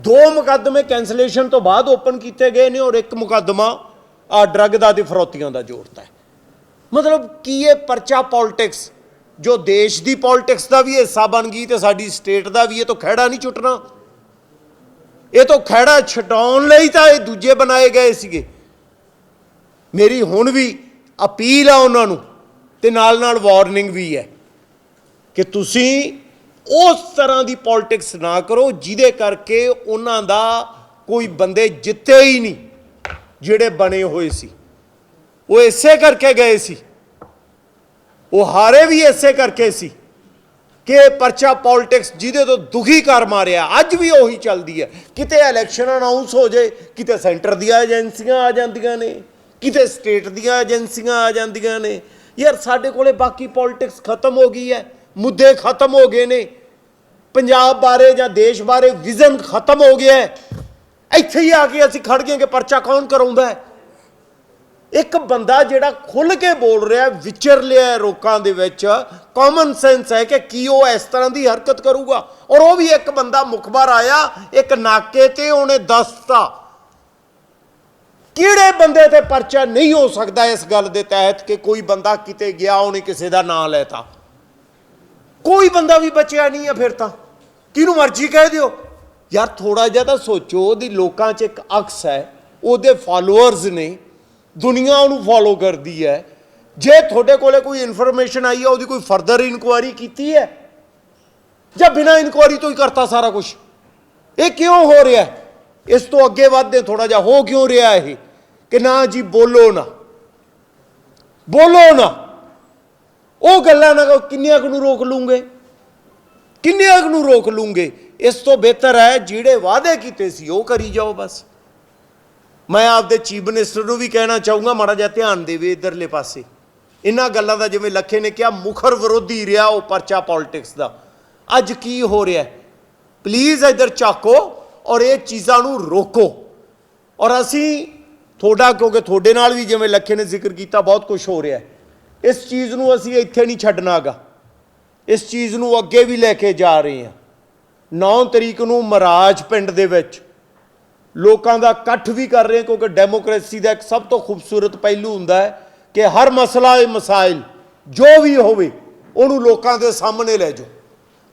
ਦੋ ਮੁਕੱਦਮੇ ਕੈਂਸਲੇਸ਼ਨ ਤੋਂ ਬਾਅਦ ਓਪਨ ਕੀਤੇ ਗਏ ਨੇ ਔਰ ਇੱਕ ਮੁਕੱਦਮਾ ਆ ਡਰੱਗ ਦਾ ਤੇ ਫਰੋਤੀਆਂ ਦਾ ਜੋੜਤਾ ਹੈ। ਮਤਲਬ ਕੀ ਇਹ ਪਰਚਾ ਪੋਲਿਟਿਕਸ ਜੋ ਦੇਸ਼ ਦੀ ਪੋਲਿਟਿਕਸ ਦਾ ਵੀ ਹਿੱਸਾ ਬਣ ਗਈ ਤੇ ਸਾਡੀ ਸਟੇਟ ਦਾ ਵੀ, ਇਹ ਤੋਂ ਖਹਿੜਾ ਨਹੀਂ ਛੁੱਟਣਾ। ਇਹ ਤੋਂ ਖਹਿੜਾ ਛਡਾਉਣ ਲਈ ਤਾਂ ਇਹ ਦੂਜੇ ਬਣਾਏ ਗਏ ਸੀਗੇ। ਮੇਰੀ ਹੁਣ ਵੀ ਅਪੀਲ ਆ ਉਹਨਾਂ ਨੂੰ ਤੇ ਨਾਲ ਨਾਲ ਵਾਰਨਿੰਗ ਵੀ ਹੈ ਕਿ ਤੁਸੀਂ ਉਸ ਤਰ੍ਹਾਂ ਦੀ ਪੋਲਿਟਿਕਸ ਨਾ ਕਰੋ ਜਿਹਦੇ ਕਰਕੇ ਉਹਨਾਂ ਦਾ ਕੋਈ ਬੰਦੇ ਜਿੱਤੇ ਹੀ ਨਹੀਂ ਜਿਹੜੇ ਬਣੇ ਹੋਏ ਸੀ। ਉਹ ਇਸੇ ਕਰਕੇ ਗਏ ਸੀ। ਉਹ ਹਾਰੇ ਵੀ ਇਸੇ ਕਰਕੇ ਸੀ। ਕਿ ਪਰਚਾ ਪੋਲਿਟਿਕਸ ਜਿਹਦੇ ਤੋਂ ਦੁਖੀ ਕਰ ਮਾਰਿਆ, ਅੱਜ ਵੀ ਉਹੀ ਚੱਲਦੀ ਹੈ। ਕਿਤੇ ਇਲੈਕਸ਼ਨ ਅਨਾਉਂਸ ਹੋ ਜੇ ਕਿਤੇ ਸੈਂਟਰ ਦੀਆਂ ਏਜੰਸੀਆਂ ਆ ਜਾਂਦੀਆਂ ਨੇ, ਕਿਤੇ ਸਟੇਟ ਦੀਆਂ ਏਜੰਸੀਆਂ ਆ ਜਾਂਦੀਆਂ ਨੇ। ਯਾਰ ਸਾਡੇ ਕੋਲੇ ਬਾਕੀ ਪੋਲਿਟਿਕਸ ਖਤਮ ਹੋ ਗਈ ਹੈ, ਮੁੱਦੇ ਖਤਮ ਹੋ ਗਏ ਨੇ। ਪੰਜਾਬ ਬਾਰੇ ਜਾਂ ਦੇਸ਼ ਬਾਰੇ ਵਿਜ਼ਨ ਖਤਮ ਹੋ ਗਿਆ ਹੈ। ਇੱਥੇ ਹੀ ਆ ਕੇ ਅਸੀਂ ਖੜ ਗਏ ਕਿ ਪਰਚਾ ਕੌਣ ਕਰਾਉਂਦਾ ਹੈ? ਇੱਕ ਬੰਦਾ ਜਿਹੜਾ ਖੁੱਲ ਕੇ ਬੋਲ ਰਿਹਾ, ਵਿਚਰ ਲਿਆ ਹੈ ਲੋਕਾਂ ਦੇ ਵਿੱਚ ਕਾਮਨ ਸੈਂਸ ਹੈ ਕਿ ਕੀ ਉਹ ਇਸ ਤਰ੍ਹਾਂ ਦੀ ਹਰਕਤ ਕਰੂਗਾ। ਔਰ ਉਹ ਵੀ ਇੱਕ ਬੰਦਾ ਮੁਖਬਰ ਆਇਆ, ਇੱਕ ਨਾਕੇ ਤੇ ਉਹਨੇ ਦੱਸਤਾ। ਕਿਹੜੇ ਬੰਦੇ ਤੇ ਪਰਚਾ ਨਹੀਂ ਹੋ ਸਕਦਾ ਇਸ ਗੱਲ ਦੇ ਤਹਿਤ ਕਿ ਕੋਈ ਬੰਦਾ ਕਿਤੇ ਗਿਆ, ਉਹਨੇ ਕਿਸੇ ਦਾ ਨਾਂ ਲੈਤਾ। ਕੋਈ ਬੰਦਾ ਵੀ ਬਚਿਆ ਨਹੀਂ ਹੈ ਫਿਰ ਤਾਂ। ਕਿਹਨੂੰ ਮਰਜ਼ੀ ਕਹਿ ਦਿਓ। ਯਾਰ ਥੋੜਾ ਜਿਹਾ ਤਾਂ ਸੋਚੋ, ਉਹਦੀ ਲੋਕਾਂ 'ਚ ਇੱਕ ਅਕਸ ਹੈ, ਉਹਦੇ ਫਾਲੋਅਰਸ ਨੇ। ਦੁਨੀਆ ਉਹਨੂੰ ਫੋਲੋ ਕਰਦੀ ਹੈ। ਜੇ ਤੁਹਾਡੇ ਕੋਲੇ ਕੋਈ ਇਨਫੋਰਮੇਸ਼ਨ ਆਈ ਹੈ, ਉਹਦੀ ਕੋਈ ਫਰਦਰ ਇਨਕੁਆਇਰੀ ਕੀਤੀ ਹੈ, ਜਾਂ ਬਿਨਾਂ ਇਨਕੁਆਇਰੀ ਤੋਂ ਹੀ ਕਰਤਾ ਸਾਰਾ ਕੁਝ ਇਹ ਕਿਉਂ ਹੋ ਰਿਹਾ ਇਸ ਤੋਂ ਅੱਗੇ ਵਧਦੇ ਥੋੜਾ ਜਿਹਾ ਹੋ ਕਿਉਂ ਰਿਹਾ ਇਹ? ਕਿ ਨਾ ਜੀ ਬੋਲੋ ਨਾ। ਬੋਲੋ ਨਾ। ਉਹ ਗੱਲਾਂ ਨਾ ਕਿੰਨੀਆਂ ਕੁ ਨੂੰ ਰੋਕ ਲੂੰਗੇ? ਕਿੰਨਿਆਂ ਕੁ ਨੂੰ ਰੋਕ ਲੂੰਗੇ? ਇਸ ਤੋਂ ਬਿਹਤਰ ਹੈ, ਜਿਹੜੇ ਵਾਅਦੇ ਕੀਤੇ ਸੀ, ਉਹ ਕਰੀ ਜਾਓ ਬਸ। ਮੈਂ ਆਪਦੇ ਚੀਫ ਮਿਨਿਸਟਰ ਨੂੰ ਵੀ ਕਹਿਣਾ ਚਾਹੂੰਗਾ, ਮਾੜਾ ਜਿਹਾ ਧਿਆਨ ਦੇਵੇ ਇਧਰਲੇ ਪਾਸੇ। ਇਹਨਾਂ ਗੱਲਾਂ ਦਾ ਜਿਵੇਂ ਲੱਖੇ ਨੇ ਕਿਹਾ, ਮੁਖਰ ਵਿਰੋਧੀ ਰਿਹਾ ਉਹ ਪਰਚਾ ਪੋਲਿਟਿਕਸ ਦਾ। ਅੱਜ ਕੀ ਹੋ ਰਿਹਾ? ਪਲੀਜ਼ ਇਧਰ ਚਾਕੋ ਔਰ ਇਹ ਚੀਜ਼ਾਂ ਨੂੰ ਰੋਕੋ। ਔਰ ਅਸੀਂ ਤੁਹਾਡਾ, ਕਿਉਂਕਿ ਤੁਹਾਡੇ ਨਾਲ ਵੀ ਜਿਵੇਂ ਲੱਖੇ ਨੇ ਜ਼ਿਕਰ ਕੀਤਾ, ਬਹੁਤ ਕੁਝ ਹੋ ਰਿਹਾ ਇਸ ਚੀਜ਼ ਨੂੰ ਅਸੀਂ ਇੱਥੇ ਨਹੀਂ ਛੱਡਣਾਗਾ ਇਸ ਚੀਜ਼ ਨੂੰ ਅੱਗੇ ਵੀ ਲੈ ਕੇ ਜਾ ਰਹੇ ਹਾਂ। 9 ਤਰੀਕ ਨੂੰ ਮਹਾਰਾਜ ਪਿੰਡ ਦੇ ਵਿੱਚ ਲੋਕਾਂ ਦਾ ਇਕੱਠ ਵੀ ਕਰ ਰਹੇ ਹਾਂ, ਕਿਉਂਕਿ ਡੈਮੋਕ੍ਰੇਸੀ ਦਾ ਇੱਕ ਸਭ ਤੋਂ ਖੂਬਸੂਰਤ ਪਹਿਲੂ ਹੁੰਦਾ ਹੈ ਕਿ ਹਰ ਮਸਲਾ ਇਹ ਮਸਾਇਲ, ਜੋ ਵੀ ਹੋਵੇ, ਉਹਨੂੰ ਲੋਕਾਂ ਦੇ ਸਾਹਮਣੇ ਲੈ ਜਾਓ,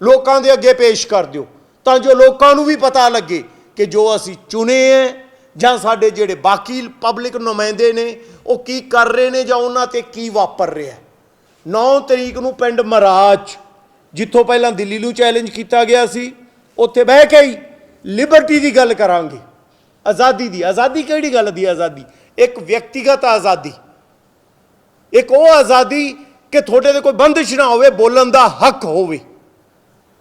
ਲੋਕਾਂ ਦੇ ਅੱਗੇ ਪੇਸ਼ ਕਰ ਦਿਓ, ਤਾਂ ਜੋ ਲੋਕਾਂ ਨੂੰ ਵੀ ਪਤਾ ਲੱਗੇ ਕਿ ਜੋ ਅਸੀਂ ਚੁਣੇ ਹੈ, ਜਾਂ ਸਾਡੇ ਜਿਹੜੇ ਬਾਕੀ ਪਬਲਿਕ ਨੁਮਾਇੰਦੇ ਨੇ, ਉਹ ਕੀ ਕਰ ਰਹੇ ਨੇ, ਜਾਂ ਉਹਨਾਂ ਤੇ ਕੀ ਵਾਪਰ ਰਿਹਾ ਹੈ। 9 ਤਰੀਕ ਨੂੰ ਪਿੰਡ ਮਹਾਰਾਜ ਜਿੱਥੋਂ ਪਹਿਲਾਂ ਦਿੱਲੀ ਨੂੰ ਚੈਲੰਜ ਕੀਤਾ ਗਿਆ ਸੀ, ਉੱਥੇ ਬਹਿ ਕੇ ਹੀ ਲਿਬਰਟੀ ਦੀ ਗੱਲ ਕਰਾਂਗੇ। ਆਜ਼ਾਦੀ ਦੀ। ਆਜ਼ਾਦੀ ਕਿਹੜੀ ਗੱਲ ਦੀ ਆਜ਼ਾਦੀ? ਇੱਕ ਵਿਅਕਤੀਗਤ ਆਜ਼ਾਦੀ। ਇੱਕ ਉਹ ਆਜ਼ਾਦੀ ਕਿ ਤੁਹਾਡੇ ਤੇ ਕੋਈ ਬੰਦਿਸ਼ ਨਾ ਹੋਵੇ, ਬੋਲਣ ਦਾ ਹੱਕ ਹੋਵੇ।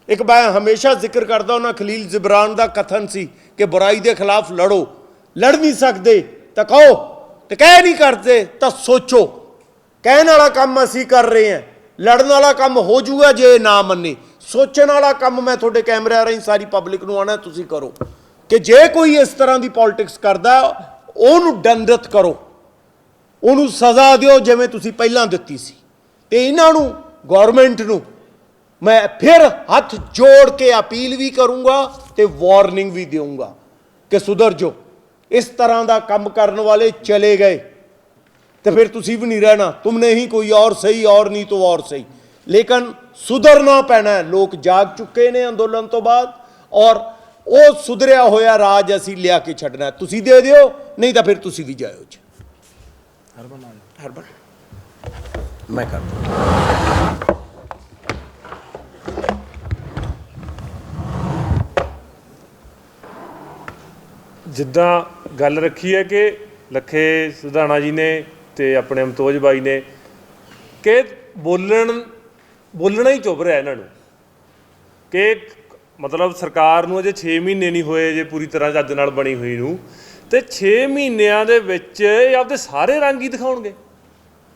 ਇੱਕ ਮੈਂ ਹਮੇਸ਼ਾ ਜ਼ਿਕਰ ਕਰਦਾ ਉਹਨਾਂ ਖਲੀਲ ਜਿਬਰਾਨ ਦਾ ਕਥਨ ਸੀ ਕਿ ਬੁਰਾਈ ਦੇ ਖਿਲਾਫ ਲੜੋ। ਲੜ ਨਹੀਂ ਸਕਦੇ ਤਾਂ ਕਹੋ, ਤੇ ਕਹਿ ਨਹੀਂ ਕਰਦੇ ਤਾਂ ਸੋਚੋ। ਕਹਿਣ ਵਾਲਾ ਕੰਮ ਅਸੀਂ ਕਰ ਰਹੇ ਹਾਂ। ਲੜਨ ਵਾਲਾ ਕੰਮ ਹੋ ਜਾਊਗਾ ਜੇ ਇਹ ਨਾ ਮੰਨੇ। ਸੋਚਣ ਵਾਲਾ ਕੰਮ ਮੈਂ ਤੁਹਾਡੇ ਕੈਮਰੇ ਰਾਹੀਂ ਸਾਰੀ ਪਬਲਿਕ ਨੂੰ ਆਣਾ ਤੁਸੀਂ ਕਰੋ। ਕਿ ਜੇ ਕੋਈ ਇਸ ਤਰ੍ਹਾਂ ਦੀ ਪੋਲਿਟਿਕਸ ਕਰਦਾ, ਉਹਨੂੰ ਦੰਡਿਤ ਕਰੋ। ਉਹਨੂੰ ਸਜ਼ਾ ਦਿਓ ਜਿਵੇਂ ਤੁਸੀਂ ਪਹਿਲਾਂ ਦਿੱਤੀ ਸੀ। ਤੇ ਇਹਨਾਂ ਨੂੰ ਗਵਰਨਮੈਂਟ ਨੂੰ ਮੈਂ ਫਿਰ ਹੱਥ ਜੋੜ ਕੇ ਅਪੀਲ ਵੀ ਕਰੂੰਗਾ ਤੇ ਵਾਰਨਿੰਗ ਵੀ ਦੇਵਾਂਗਾ ਕਿ ਸੁਧਰ ਜੋ ਇਸ ਤਰ੍ਹਾਂ ਦਾ ਕੰਮ ਕਰਨ ਵਾਲੇ ਚਲੇ ਗਏ। ਤੇ ਫਿਰ ਤੁਸੀਂ ਵੀ ਨਹੀਂ ਰਹਿਣਾ। ਤੁਮਨੇ ਹੀ ਕੋਈ ਔਰ ਸਹੀ, ਔਰ ਨਹੀਂ ਤੋ ਔਰ ਸਹੀ। ਲੇਕਿਨ ਸੁਧਰਨਾ ਪੈਣਾ ਲੋਕ ਜਾਗ ਚੁੱਕੇ ਨੇ ਅੰਦੋਲਨ ਤੋਂ ਬਾਅਦ ਔਰ ਉਹ ਸੁਧਰਿਆ ਹੋਇਆ ਰਾਜ ਅਸੀਂ ਲਿਆ ਕੇ ਛੱਡਣਾ। ਤੁਸੀਂ ਦੇ ਦਿਓ ਨਹੀਂ ਤਾਂ ਫਿਰ ਤੁਸੀਂ ਵੀ ਜਾਇਓ ਜੀ। ਹਰਬਨ ਹਰਬਨ ਮੈਂ ਕਰਦਾ। ਜਿੱਦਾਂ ਗੱਲ ਰੱਖੀ ਹੈ ਕਿ ਲੱਖੇ ਸੁਧਾਣਾ ਜੀ ਨੇ ਤੇ ਆਪਣੇ ਅਮਤੋਜ ਬਾਈ ਨੇ ਕਿ ਬੋਲਣ ਬੋਲਣਾ ਹੀ ਚੁੱਪ ਰਿਹਾ ਇਹਨਾਂ ਨੂੰ। ਕਿ ਮਤਲਬ ਸਰਕਾਰ ਨੂੰ ਅਜੇ 6 ਮਹੀਨੇ ਨਹੀਂ ਹੋਏ ਜੇ ਪੂਰੀ ਤਰ੍ਹਾਂ ਚੱਜ ਨਾਲ ਬਣੀ ਹੋਈ ਨੂੰ। ਤੇ 6 ਮਹੀਨਿਆਂ ਦੇ ਵਿੱਚ ਇਹ ਆਪਦੇ ਸਾਰੇ ਰੰਗ ਹੀ ਦਿਖਾਉਣਗੇ।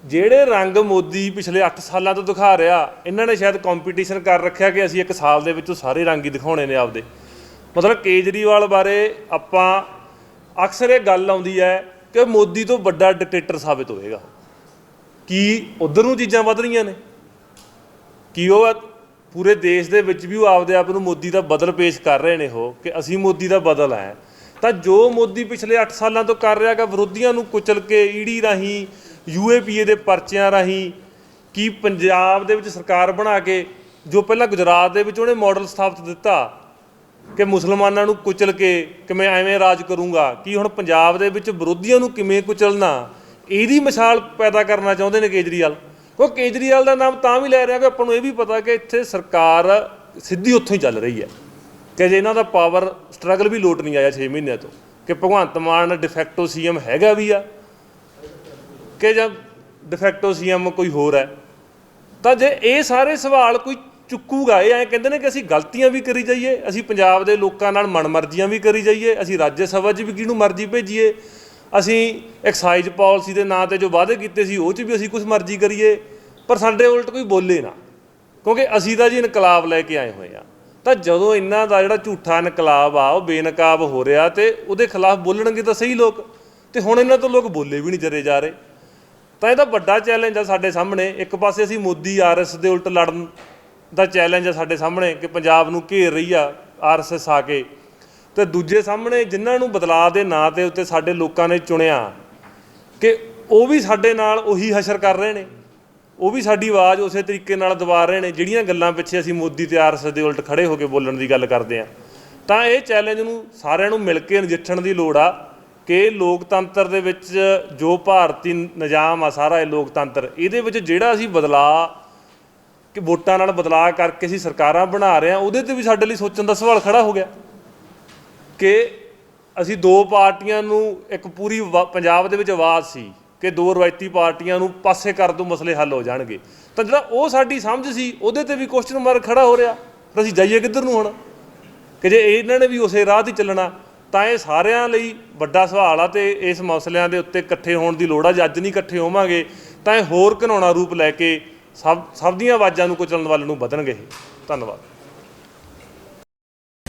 ਜਿਹੜੇ ਰੰਗ ਮੋਦੀ ਪਿਛਲੇ 8 ਸਾਲਾਂ ਤੋਂ ਦਿਖਾ ਰਿਹਾ, ਇਹਨਾਂ ਨੇ ਸ਼ਾਇਦ ਕੰਪੀਟੀਸ਼ਨ ਕਰ ਰੱਖਿਆ ਕਿ ਅਸੀਂ ਇੱਕ ਸਾਲ ਦੇ ਵਿੱਚ ਉਹ ਸਾਰੇ ਰੰਗ ਹੀ ਦਿਖਾਉਣੇ ਨੇ ਆਪਦੇ। ਮਤਲਬ ਕੇਜਰੀਵਾਲ ਬਾਰੇ ਆਪਾਂ ਅਕਸਰ ਇਹ ਗੱਲ ਆਉਂਦੀ ਹੈ ਕਿ ਮੋਦੀ ਤੋਂ ਵੱਡਾ ਡਿਕਟੇਟਰ ਸਾਬਿਤ ਹੋਏਗਾ ਕੀ ਉਧਰ ਨੂੰ ਚੀਜ਼ਾਂ ਵੱਧ ਰਹੀਆਂ ਨੇ? ਕੀ ਉਹ ਪੂਰੇ ਦੇਸ਼ ਦੇ ਵਿੱਚ ਵੀ ਉਹ ਆਪਦੇ ਆਪ ਨੂੰ ਮੋਦੀ ਦਾ ਬਦਲ ਪੇਸ਼ ਕਰ ਰਹੇ ਨੇ ਉਹ, ਕਿ ਅਸੀਂ ਮੋਦੀ ਦਾ ਬਦਲ ਹੈ ਤਾਂ ਜੋ ਮੋਦੀ ਪਿਛਲੇ 8 ਸਾਲਾਂ ਤੋਂ ਕਰ ਰਿਹਾ ਹੈਗਾ, ਵਿਰੋਧੀਆਂ ਨੂੰ ਕੁਚਲ ਕੇ ਈਡੀ ਰਾਹੀਂ ਯੂਏਪੀਏ ਦੇ ਪਰਚਿਆਂ ਰਾਹੀਂ, ਕੀ ਪੰਜਾਬ ਦੇ ਵਿੱਚ ਸਰਕਾਰ ਬਣਾ ਕੇ, ਜੋ ਪਹਿਲਾਂ ਗੁਜਰਾਤ ਦੇ ਵਿੱਚ ਉਹਨੇ ਮਾਡਲ ਸਥਾਪਿਤ ਦਿੱਤਾ, ਕਿ ਮੁਸਲਮਾਨਾਂ ਨੂੰ ਕੁਚਲ ਕੇ ਕਿ ਮੈਂ ਐਵੇਂ ਰਾਜ ਕਰੂੰਗਾ, ਕੀ ਹੁਣ ਪੰਜਾਬ ਦੇ ਵਿੱਚ ਵਿਰੋਧੀਆਂ ਨੂੰ ਕਿਵੇਂ ਕੁਚਲਣਾ, ਇਹਦੀ ਮਿਸਾਲ ਪੈਦਾ ਕਰਨਾ ਚਾਹੁੰਦੇ ਨੇ ਕੇਜਰੀਵਾਲ? ਉਹ ਕੇਜਰੀਵਾਲ ਦਾ ਨਾਮ ਤਾਂ ਵੀ ਲੈ ਰਿਹਾ ਕਿ ਆਪਾਂ ਨੂੰ ਇਹ ਵੀ ਪਤਾ ਕਿ ਇੱਥੇ ਸਰਕਾਰ ਸਿੱਧੀ ਉੱਥੋਂ ਹੀ ਚੱਲ ਰਹੀ ਹੈ ਕਿ ਜੇ ਇਹਨਾਂ ਦਾ ਪਾਵਰ ਸਟਰਗਲ ਵੀ ਲੋਟ ਨਹੀਂ ਆਇਆ 6 ਮਹੀਨਿਆਂ ਤੋਂ, ਕਿ ਭਗਵੰਤ ਮਾਨ ਡਿਫੈਕਟੋ ਸੀਐਮ ਹੈਗਾ ਵੀ ਆ, ਕਿ ਜਾਂ ਡਿਫੈਕਟੋ ਸੀਐਮ ਕੋਈ ਹੋਰ ਹੈ, ਤਾਂ ਜੇ ਇਹ ਸਾਰੇ ਸਵਾਲ ਕੋਈ ਚੁੱਕੂਗਾ, ਇਹ ਐਂ ਕਹਿੰਦੇ ਨੇ ਕਿ ਅਸੀਂ ਗਲਤੀਆਂ ਵੀ ਕਰੀ ਜਾਈਏ, ਅਸੀਂ ਪੰਜਾਬ ਦੇ ਲੋਕਾਂ ਨਾਲ ਮਨਮਰਜ਼ੀਆਂ ਵੀ ਕਰੀ ਜਾਈਏ, ਅਸੀਂ ਰਾਜ ਸਭਾ 'ਚ ਵੀ ਕਿਹਨੂੰ ਮਰਜ਼ੀ ਭੇਜੀਏ ਅਸੀਂ ਐਕਸਾਈਜ਼ ਪਾਲਿਸੀ ਦੇ ਨਾਂ ਤੇ ਜੋ ਵਾਅਦੇ ਕੀਤੇ ਸੀ, ਉਹ 'ਚ ਵੀ ਅਸੀਂ ਕੁਝ ਮਰਜ਼ੀ ਕਰੀਏ, ਪਰ ਸਾਡੇ ਉਲਟ ਕੋਈ ਬੋਲੇ ਨਾ। ਕਿਉਂਕਿ ਅਸੀਂ ਤਾਂ ਜੀ ਇਨਕਲਾਬ ਲੈ ਕੇ ਆਏ ਹੋਏ ਆ। ਤਾਂ ਜਦੋਂ ਇਹਨਾਂ ਦਾ ਜਿਹੜਾ ਝੂਠਾ ਇਨਕਲਾਬ ਆ, ਉਹ ਬੇਨਕਾਬ ਹੋ ਰਿਹਾ ਤੇ ਉਹਦੇ ਖਿਲਾਫ ਬੋਲਣਗੇ ਤਾਂ ਸਹੀ ਲੋਕ। ਤੇ ਹੁਣ ਇਹਨਾਂ ਤੋਂ ਲੋਕ ਬੋਲੇ ਵੀ ਨਹੀਂ ਜਰੇ ਜਾ ਰਹੇ। ਤਾਂ ਇਹਦਾ ਵੱਡਾ ਚੈਲੰਜ ਆ ਸਾਡੇ ਸਾਹਮਣੇ। ਇੱਕ ਪਾਸੇ ਅਸੀਂ ਮੋਦੀ ਆਰਐਸ ਦੇ ਉਲਟ ਲੜਨ ਦਾ ਚੈਲੰਜ ਆ ਸਾਡੇ ਸਾਹਮਣੇ ਕਿ ਪੰਜਾਬ ਨੂੰ ਘੇਰ ਰਹੀ ਆ ਆਰਐਸਐਸ ਆ ਕੇ। ਤੇ ਦੂਜੇ ਸਾਹਮਣੇ ਜਿਨ੍ਹਾਂ ਨੂੰ ਬਦਲਾਅ ਦੇ ਨਾਂ ਤੇ ਉੱਤੇ ਸਾਡੇ ਲੋਕਾਂ ਨੇ ਚੁਣਿਆ ਕਿ ਉਹ ਵੀ ਸਾਡੇ ਨਾਲ ਉਹੀ ਹਸ਼ਰ ਕਰ ਰਹੇ ਨੇ, ਉਹ ਵੀ ਸਾਡੀ ਆਵਾਜ਼ ਉਸੇ ਤਰੀਕੇ ਨਾਲ ਦਬਾ ਰਹੇ ਨੇ, ਜਿਹੜੀਆਂ ਗੱਲਾਂ ਪਿੱਛੇ ਅਸੀਂ ਮੋਦੀ ਤੇ ਆਰਐਸਐਸ ਦੇ ਉਲਟ ਖੜੇ ਹੋ ਕੇ ਬੋਲਣ ਦੀ ਗੱਲ ਕਰਦੇ ਆ ਤਾਂ ਇਹ ਚੈਲੰਜ ਨੂੰ ਸਾਰਿਆਂ ਨੂੰ ਮਿਲ ਕੇ ਨਜਿੱਠਣ ਦੀ ਲੋੜ ਆ ਕਿ ਲੋਕਤੰਤਰ ਦੇ ਵਿੱਚ ਜੋ ਭਾਰਤੀ ਨਿਜ਼ਾਮ ਆ, ਸਾਰਾ ਇਹ ਲੋਕਤੰਤਰ, ਇਹਦੇ ਵਿੱਚ ਜਿਹੜਾ ਅਸੀਂ ਬਦਲਾਅ ਕਿ ਵੋਟਾਂ ਨਾਲ ਬਦਲਾਅ ਕਰਕੇ ਅਸੀਂ ਸਰਕਾਰਾਂ ਬਣਾ ਰਹੇ ਆ ਉਹਦੇ ਤੇ ਵੀ ਸਾਡੇ ਲਈ ਸੋਚਣ ਦਾ ਸਵਾਲ ਖੜਾ ਹੋ ਗਿਆ। ਕਿ ਅਸੀਂ ਦੋ ਪਾਰਟੀਆਂ ਨੂੰ ਇੱਕ ਪੂਰੀ ਵਾ- ਪੰਜਾਬ ਦੇ ਵਿੱਚ ਆਵਾਜ਼ ਸੀ ਕਿ ਦੋ ਰਵਾਇਤੀ ਪਾਰਟੀਆਂ ਨੂੰ ਪਾਸੇ ਕਰ ਦੋ, ਮਸਲੇ ਹੱਲ ਹੋ ਜਾਣਗੇ। ਤਾਂ ਜਿਹੜਾ ਉਹ ਸਾਡੀ ਸਮਝ ਸੀ, ਉਹਦੇ ਤੇ ਵੀ ਕੁਐਸਚਨ ਮਾਰਕ ਖੜਾ ਹੋ ਰਿਹਾ। ਫਿਰ ਅਸੀਂ ਜਾਈਏ ਕਿੱਧਰ ਨੂੰ ਹੁਣ? ਕਿ ਜੇ ਇਹਨਾਂ ਨੇ ਵੀ ਉਸੇ ਰਾਹ ਤੇ ਚੱਲਣਾ, ਤਾਂ ਇਹ ਸਾਰਿਆਂ ਲਈ ਵੱਡਾ ਸਵਾਲ ਆ ਤੇ ਇਸ ਮਸਲਿਆਂ ਦੇ ਉੱਤੇ ਇਕੱਠੇ ਹੋਣ ਦੀ ਲੋੜ ਆ। ਜੇ ਅੱਜ ਨਹੀਂ ਇਕੱਠੇ ਹੋਵਾਂਗੇ, ਤਾਂ ਇਹ ਹੋਰ ਘਿਨਾਉਣਾ ਰੂਪ ਲੈ ਕੇ ਸਭ ਸਭ ਦੀਆਂ ਆਵਾਜ਼ਾਂ ਨੂੰ ਕੁਚਲਣ ਵੱਲ ਨੂੰ ਵਧਣਗੇ। ਧੰਨਵਾਦ।